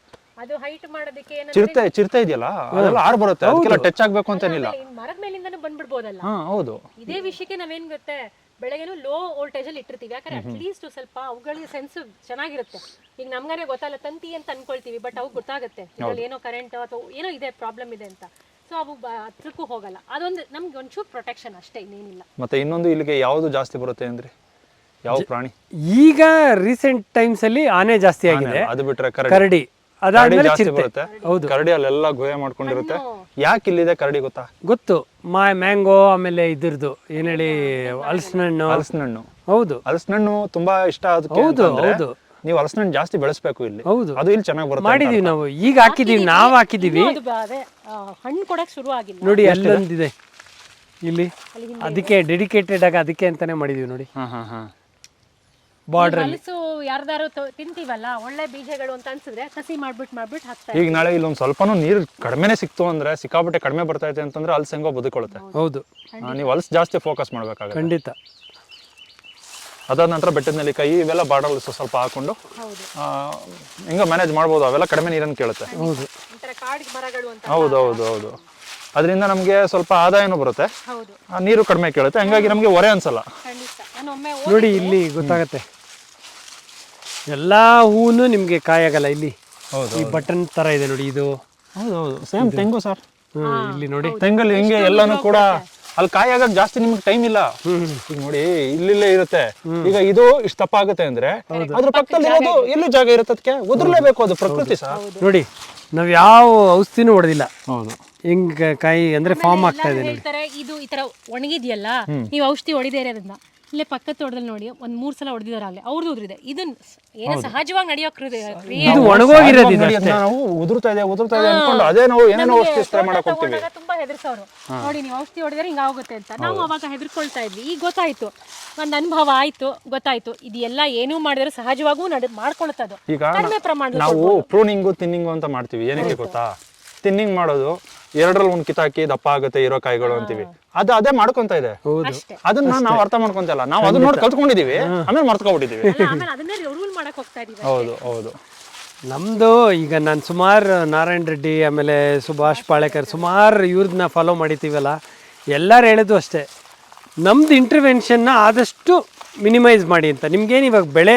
[SPEAKER 1] ಅದು ಹೈಟ್ ಮಾಡೋದಕ್ಕೆ ಏನಂದ್ರೆ
[SPEAKER 2] ಚಿರತೆ ಚಿರತೆ ಇದೆಯಲ್ಲ? ಅದೆಲ್ಲ ಹಾರ್ ಬರುತ್ತೆ. ಅದಕ್ಕೆಲ್ಲ ಟಚ್ ಆಗ್ಬೇಕು ಅಂತೇನಿಲ್ಲ
[SPEAKER 1] ಮರದ ಮೇಲಿಂದನೂ ಬಂದ್ಬಿಡ್ಬೋದಲ್ಲ?
[SPEAKER 2] ಹಾ ಹೌದು.
[SPEAKER 1] ಇದೇ ವಿಷಯಕ್ಕೆ ನಾವೇನ್ ಗೊತ್ತೆ? ಬೆಳಗ್ಗೆನು ಲೋ ವೋಲ್ಟೇಜ್ ಅಲ್ಲಿ ಇಟ್ಟಿರ್ತೀವಿ. ಯಾಕಂದ್ರೆ ಅಟ್ಲೀಸ್ಟ್ ಸ್ವಲ್ಪ ಅವುಗಳಿಗೆ ಸೆನ್ಸ್ ಚೆನ್ನಾಗಿರುತ್ತೆ. ಈಗ ನಮ್ಗಾನೆ ಗೊತ್ತಲ್ಲ ತಂತಿ ಅಂತ ಅನ್ಕೊಳ್ತೀವಿ ಬಟ್ ಅವು ಗೊತ್ತಾಗುತ್ತೆ. ಇದ್ರಲ್ಲಿ ಏನೋ ಕರೆಂಟ್ ಅಥವಾ ಏನೋ ಇದೆ ಪ್ರಾಬ್ಲಮ್ ಇದೆ ಅಂತ. ಸೊ ಅವು ಹತ್ರಕ್ಕೂ ಹೋಗಲ್ಲ. ಅದೊಂದು ನಮ್ಗೆ ಒಂಚೂರು ಪ್ರೊಟೆಕ್ಷನ್ ಅಷ್ಟೇ ಇನ್ನೇನಿಲ್ಲ.
[SPEAKER 2] ಮತ್ತೆ ಇನ್ನೊಂದು ಇಲ್ಲಿಗೆ ಯಾವ್ದು ಜಾಸ್ತಿ ಬರುತ್ತೆ ಅಂದ್ರೆ? ಯಾವ ಪ್ರಾಣಿ?
[SPEAKER 3] ಈಗ ರೀಸೆಂಟ್ ಟೈಮ್ಸ್ ಅಲ್ಲಿ ಆನೆ ಜಾಸ್ತಿ ಆಗಿದೆ.
[SPEAKER 2] ಅದು ಬಿಟ್ರೆ ಕರಡಿ.
[SPEAKER 3] ಅದಾದ್ಮೇಲೆ ಚಿರತೆ.
[SPEAKER 2] ಹೌದು. ಕರಡಿ ಅಲ್ಲೆಲ್ಲ ಗುಹೆ ಮಾಡ್ಕೊಂಡಿರುತ್ತೆ. ಯಾಕೆ ಇಲ್ಲಿದೆ ಕರಡಿ ಗೊತ್ತಾ?
[SPEAKER 3] ಗೊತ್ತು. ಮಾ ಮ್ಯಾಂಗೋ ಆಮೇಲೆ ಇದ್ರದ್ದು. ಏನ್ ಹೇಳಿ ಹಲಸಿನಣ್ಣು
[SPEAKER 2] ಹಲಸಿನ ಹಣ್ಣು
[SPEAKER 3] ಹೌದು.
[SPEAKER 2] ಹಲಸಿನಣ್ಣು ತುಂಬಾ ಇಷ್ಟ ಅದಕ್ಕೆ
[SPEAKER 3] ಹೌದು,
[SPEAKER 2] ಅಂತಂದ್ರೆ
[SPEAKER 3] ಹೌದು.
[SPEAKER 2] ನೀವು ಹಲಸಿನಣ್ಣು ಜಾಸ್ತಿ ಬೆಳೆಸ್ಬೇಕು ಇಲ್ಲಿ.
[SPEAKER 3] ಹೌದು.
[SPEAKER 2] ಅದು ಇಲ್ಲಿ ಚೆನ್ನಾಗಿ ಬರುತ್ತೆ
[SPEAKER 3] ಮಾಡಿದೀವಿ ನಾವು. ಈಗ ಹಾಕಿದೀವಿ ನಾವು ಹಾಕಿದೀವಿ.
[SPEAKER 1] ಇನ್ನೂ ಅದು ಬ- ಅದೇ ಆ, ಹಣ್ಣು ಕೊಡಕ್ ಶುರು ಆಗಿಲ್ಲ.
[SPEAKER 3] ನೋಡಿ ಅಲ್ಲೊಂದಿದೆ. ಇಲ್ಲಿ. ಅದಕ್ಕೆ ಡೆಡಿಕೇಟೆಡ್ ಆಗ ಅದಕ್ಕೆ ಅಂತಾನೆ ಮಾಡಿದೀವಿ ನೋಡಿ.
[SPEAKER 2] ಹಾ ಹಾ ಹಾ.
[SPEAKER 3] ಬಾರ್ಡರ್
[SPEAKER 1] ಹಲಸು ಯಾರ್ದಾರು ತಿಂತೀವಲ್ಲ ಒಳ್ಳೆ ಬೀಜಗಳು ಅಂತ ಅನ್ಸಿದ್ರೆ ಕಸಿ ಮಾಡ್ಬಿಟ್ಟು ಮಾಡ್ಬಿಟ್ಟು ಹಾಕ್ತಾರೆ
[SPEAKER 2] ಈಗ ನಾಳೆ ಇಲ್ಲೊಂದು ಸ್ವಲ್ಪನೂ ನೀರು ಕಡಿಮೆನೆ ಸಿಕ್ತು ಅಂದ್ರೆ ಸಿಕ್ಕಾಪಟ್ಟೆ ಕಡಿಮೆ ಬರ್ತಾ ಇದೆ ಅಂತಂದ್ರೆ ಹಲ್ಸ್ ಹೆಂಗೋ ಬದುಕೊಳ್ಳುತ್ತೆ
[SPEAKER 3] ಹೌದು.
[SPEAKER 2] ನೀವು ಹಲ್ಸ್ ಜಾಸ್ತಿ ಫೋಕಸ್ ಮಾಡ್ಬೇಕಾಗುತ್ತೆ.
[SPEAKER 3] ಖಂಡಿತ.
[SPEAKER 2] ಅದಾದ ನಂತರ ಬೆಟ್ಟದ ನೆಲ್ಲಿಕಾಯಿ ಇವೆಲ್ಲ ಬಾರ್ಡರ್ ಸ್ವಲ್ಪ ಹಾಕೊಂಡು
[SPEAKER 1] ಹೌದು.
[SPEAKER 2] ಆ, ಹೆಂಗೋ ಮ್ಯಾನೇಜ್ ಮಾಡ್ಬೋದು ಅವೆಲ್ಲ ಕಡಿಮೆ ನೀರನ್ನು ಕೇಳುತ್ತೆ.
[SPEAKER 3] ಹೌದು.
[SPEAKER 2] ಹೌದು ಹೌದು ಹೌದು. ಅದರಿಂದ ನಮಗೆ ಸ್ವಲ್ಪ ಆದಾಯನೂ ಬರುತ್ತೆ. ನೀರು ಕಡಿಮೆ ಕೇಳುತ್ತೆ. ಹಂಗಾಗಿ ನಮಗೆ ಹೊರೆ ಅನ್ಸಲ್ಲ.
[SPEAKER 1] ಖಂಡಿತ. ನಾನು ಒಮ್ಮೆ
[SPEAKER 3] ನೋಡಿ ಇಲ್ಲಿ ಗೊತ್ತಾಗತ್ತೆ. ಎಲ್ಲಾ ಹೂನು ನಿಮ್ಗೆ ಕಾಯಾಗಲ್ಲ ಇಲ್ಲಿ?
[SPEAKER 2] ಹೌದು
[SPEAKER 3] ಈ ಬಟನ್ ತರ ಇದೆ ನೋಡಿ ಇದು.
[SPEAKER 2] ಹೌದು ಹೌದು. ಸೇಮ್ ತೆಂಗು ಸರ್.
[SPEAKER 3] ಹ್ಮ್, ಇಲ್ಲಿ ನೋಡಿ.
[SPEAKER 2] ತೆಂಗಲ್ಲಿ ಹಿಂಗೆ ಎಲ್ಲಾನು ಕೂಡ ಅಲ್ಲಿ ಕಾಯಿ ಆಗಕ್ ಜಾಸ್ತಿ ನಿಮ್ಗೆ ಟೈಮ್ ಇಲ್ಲ. ಈಗ ನೋಡಿ ಇಲ್ಲಿಲ್ಲೇ ಇರುತ್ತೆ. ಈಗ ಇದು ಇಷ್ಟು ತಪ್ಪ ಆಗುತ್ತೆ ಅಂದ್ರೆ ಅದ್ರ ಪಕ್ಕದಲ್ಲಿ ಇರೋದು ಎಲ್ಲೂ ಜಾಗ ಇರುತ್ತೆ ಅದಕ್ಕೆ? ಉದುರ್ಲೇಬೇಕು ಅದು ಪ್ರಕೃತಿ ಸರ್.
[SPEAKER 3] ನೋಡಿ ನಾವ್ ಯಾವ ಔಷಧಿನೂ ಹೊಡೆದಿಲ್ಲ.
[SPEAKER 2] ಹೌದು.
[SPEAKER 3] ಹೆಂಗ್ ಕಾಯಿ ಅಂದ್ರೆ ಫಾರ್ಮ್ ಆಗ್ತಾ ಇದೆ ನೋಡಿ.
[SPEAKER 1] ಇದು ಈ ತರ ಒಣಗಿದ್ಯಲ್ಲ ನೀವು ಔಷಧಿ ಹೊಡಿದೇ ಇರೋದ್ರಿಂದ. ಇಲ್ಲೇ ಪಕ್ಕದ ತೋಟದಲ್ಲಿ ನೋಡಿ ಒಂದ್ ಮೂರ್ ಸಲ ಅಲ್ಲಿ ಅವ್ರದ್ದು ಉದ್ರಿದೆ. ಇದನ್ನ ಏನೋ ಸಹಜವಾಗಿ ನಡೆಯೋ ಕ್ರಿಯೆ
[SPEAKER 3] ಇದು ಒಣಗೋಗಿರೋದು ಇದು
[SPEAKER 2] ನಾವು ಉದುರ್ತಾ ಇದೆ ಉದುರ್ತಾ ಇದೆ ಅನ್ಕೊಂಡು ಅದೇ ನಾವು ಏನೇನೋ ಔಷಧಿ ಸ್ಪ್ರೇ ಮಾಡಕ್ ಹೋಗ್ತೀವಿ.
[SPEAKER 1] ತಗೊಂಡಾಗ ತುಂಬಾ ಹೆದರ್ಸೋರು. ನೋಡಿ ನೀವು ಔಷಧಿ ಹೊಡೆದ್ರೆ ಹಿಂಗ ಆಗುತ್ತೆ ಅಂತ. ನಾವು ಅವಾಗ ಹೆದರ್ಕೊಳ್ತಾ ಇದ್ವಿ. ಈಗ ಗೊತ್ತಾಯ್ತು. ಒಂದ್ ಅನುಭವ ಆಯ್ತು ಗೊತ್ತಾಯ್ತು. ಇದೆಲ್ಲ ಏನೂ ಮಾಡಿದ್ರೆ ಸಹಜವಾಗೂ ನಡೆ ಮಾಡ್ಕೊಳ್ತದು
[SPEAKER 2] ಈಗ
[SPEAKER 1] ಕಡಿಮೆ ಪ್ರಮಾಣದಲ್ಲಿ
[SPEAKER 2] ನಾವು ಪ್ರೂನಿಂಗು ತಿನ್ನಿಂಗು ಅಂತ ಮಾಡ್ತೀವಿ. ಏನಕ್ಕೆ ಗೊತ್ತಾ? ತಿನ್ನಿಂಗ್ ಮಾಡೋದು ಎರಡರಲ್ಲಿ ಒಂದು ಕಿತಾಕಿ ದಪ್ಪ ಆಗುತ್ತೆ ಇರೋ ಕಾಯಿಗಳು ಅಂತೀವಿ. ಅದು ಅದೇ ಮಾಡ್ಕೊಂತ ಇದೆ.
[SPEAKER 1] ಹೌದು.
[SPEAKER 2] ಅದನ್ನ ನಾವು ಅರ್ಥ ಮಾಡ್ಕೊಂತಲ್ಲ ನಾವು ಅದನ್ನ ನೋಡಿ ಕಲ್ತ್ಕೊಂಡಿದೀವಿ ಆಮೇಲೆ ಮರ್ತ್ಕೊಬಿಟ್ಟಿದೀವಿ.
[SPEAKER 1] ಆಮೇಲೆ ಅದನ್ನೇ ರೂಲ್ ಮಾಡಕ್ ಹೋಗ್ತಾ ಇದೀವಿ
[SPEAKER 2] ಹೌದು ಹೌದು.
[SPEAKER 3] ನಮ್ದು ಈಗ ನಾನು ಸುಮಾರು ನಾರಾಯಣ ರೆಡ್ಡಿ ಆಮೇಲೆ ಸುಭಾಷ್ ಪಾಳೇಕರ್ ಸುಮಾರು ಇವ್ರನ್ನ ಫಾಲೋ ಮಾಡಿತೀವಲ್ಲ ಎಲ್ಲರೂ ಹೇಳೋದು ಅಷ್ಟೇ. ನಮ್ದು ಇಂಟರ್ವೆನ್ಷನ್ನ ಆದಷ್ಟು ಮಿನಿಮೈಸ್ ಮಾಡಿ ಅಂತ. ನಿಮ್ಗೇನು ಇವಾಗ ಬೆಳೆ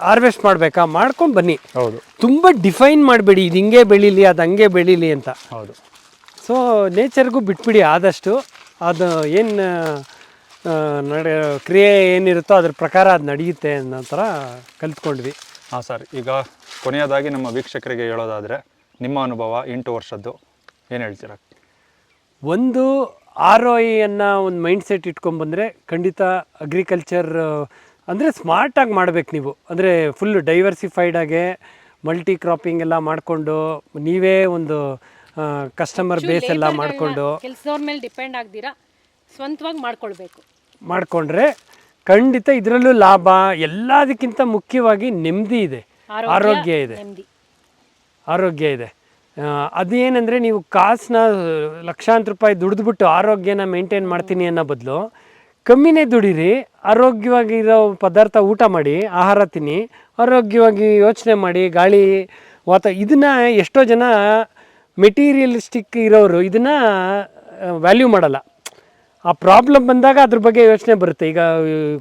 [SPEAKER 3] ಹಾರ್ವೆಸ್ಟ್ ಮಾಡಬೇಕಾ ಮಾಡ್ಕೊಂಡು ಬನ್ನಿ.
[SPEAKER 2] ಹೌದು.
[SPEAKER 3] ತುಂಬ ಡಿಫೈನ್ ಮಾಡಬೇಡಿ. ಇದು ಹಿಂಗೆ ಬೆಳೀಲಿ ಅದು ಹಂಗೆ ಬೆಳೀಲಿ ಅಂತ.
[SPEAKER 2] ಹೌದು.
[SPEAKER 3] ಸೊ ನೇಚರ್ಗೂ ಬಿಟ್ಬಿಡಿ ಆದಷ್ಟು. ಅದು ಏನು ನಡೆ ಕ್ರಿಯೆ ಏನಿರುತ್ತೋ ಅದ್ರ ಪ್ರಕಾರ ಅದು ನಡೆಯುತ್ತೆ ಅನ್ನೋ ಥರ ಕಲ್ತ್ಕೊಂಡ್ವಿ.
[SPEAKER 2] ಹಾಂ ಸರ್ ಈಗ ಕೊನೆಯದಾಗಿ ನಮ್ಮ ವೀಕ್ಷಕರಿಗೆ ಹೇಳೋದಾದರೆ ನಿಮ್ಮ ಅನುಭವ ಎಂಟು ವರ್ಷದ್ದು ಏನು ಹೇಳ್ತೀರಾ?
[SPEAKER 3] ಒಂದು ಆರ್ ಒ ಐಯನ್ನು ಒಂದು ಮೈಂಡ್ ಸೆಟ್ ಇಟ್ಕೊಂಡ್ಬಂದರೆ ಖಂಡಿತ ಅಗ್ರಿಕಲ್ಚರ್ ಅಂದರೆ ಸ್ಮಾರ್ಟಾಗಿ ಮಾಡಬೇಕು ನೀವು. ಅಂದರೆ ಫುಲ್ ಡೈವರ್ಸಿಫೈಡಾಗೆ ಮಲ್ಟಿ ಕ್ರಾಪಿಂಗ್ ಎಲ್ಲ ಮಾಡಿಕೊಂಡು ನೀವೇ ಒಂದು ಕಸ್ಟಮರ್ ಬೇಸ್ ಎಲ್ಲ ಮಾಡಿಕೊಂಡು
[SPEAKER 1] ಕೆಲಸದವ್ರ ಮೇಲೆ ಡಿಪೆಂಡ್ ಆಗ್ದಿರಾ ಸ್ವಂತವಾಗಿ ಮಾಡ್ಕೊಳ್ಬೇಕು.
[SPEAKER 3] ಮಾಡಿಕೊಂಡ್ರೆ ಖಂಡಿತ ಇದರಲ್ಲೂ ಲಾಭ ಎಲ್ಲದಕ್ಕಿಂತ ಮುಖ್ಯವಾಗಿ ನೆಮ್ಮದಿ ಇದೆ. ಆರೋಗ್ಯ ಇದೆ. ಆರೋಗ್ಯ ಇದೆ. ಅದೇನಂದರೆ ನೀವು ಕಾಸನ್ನ ಲಕ್ಷಾಂತರ ರೂಪಾಯಿ ದುಡಿದ್ಬಿಟ್ಟು ಆರೋಗ್ಯನ ಮೇಂಟೈನ್ ಮಾಡ್ತೀನಿ ಅನ್ನೋ ಬದಲು ಕಮ್ಮಿನೇ ದುಡೀರಿ ಆರೋಗ್ಯವಾಗಿರೋ ಪದಾರ್ಥ ಊಟ ಮಾಡಿ ಆಹಾರ ತಿನ್ನಿ ಆರೋಗ್ಯವಾಗಿ ಯೋಚನೆ ಮಾಡಿ ಗಾಳಿ ವಾತ ಇದನ್ನ ಎಷ್ಟೋ ಜನ ಮೆಟೀರಿಯಲಿಸ್ಟಿಕ್ ಇರೋರು ಇದನ್ನು ವ್ಯಾಲ್ಯೂ ಮಾಡಲ್ಲ. ಆ ಪ್ರಾಬ್ಲಮ್ ಬಂದಾಗ ಅದ್ರ ಬಗ್ಗೆ ಯೋಚನೆ ಬರುತ್ತೆ. ಈಗ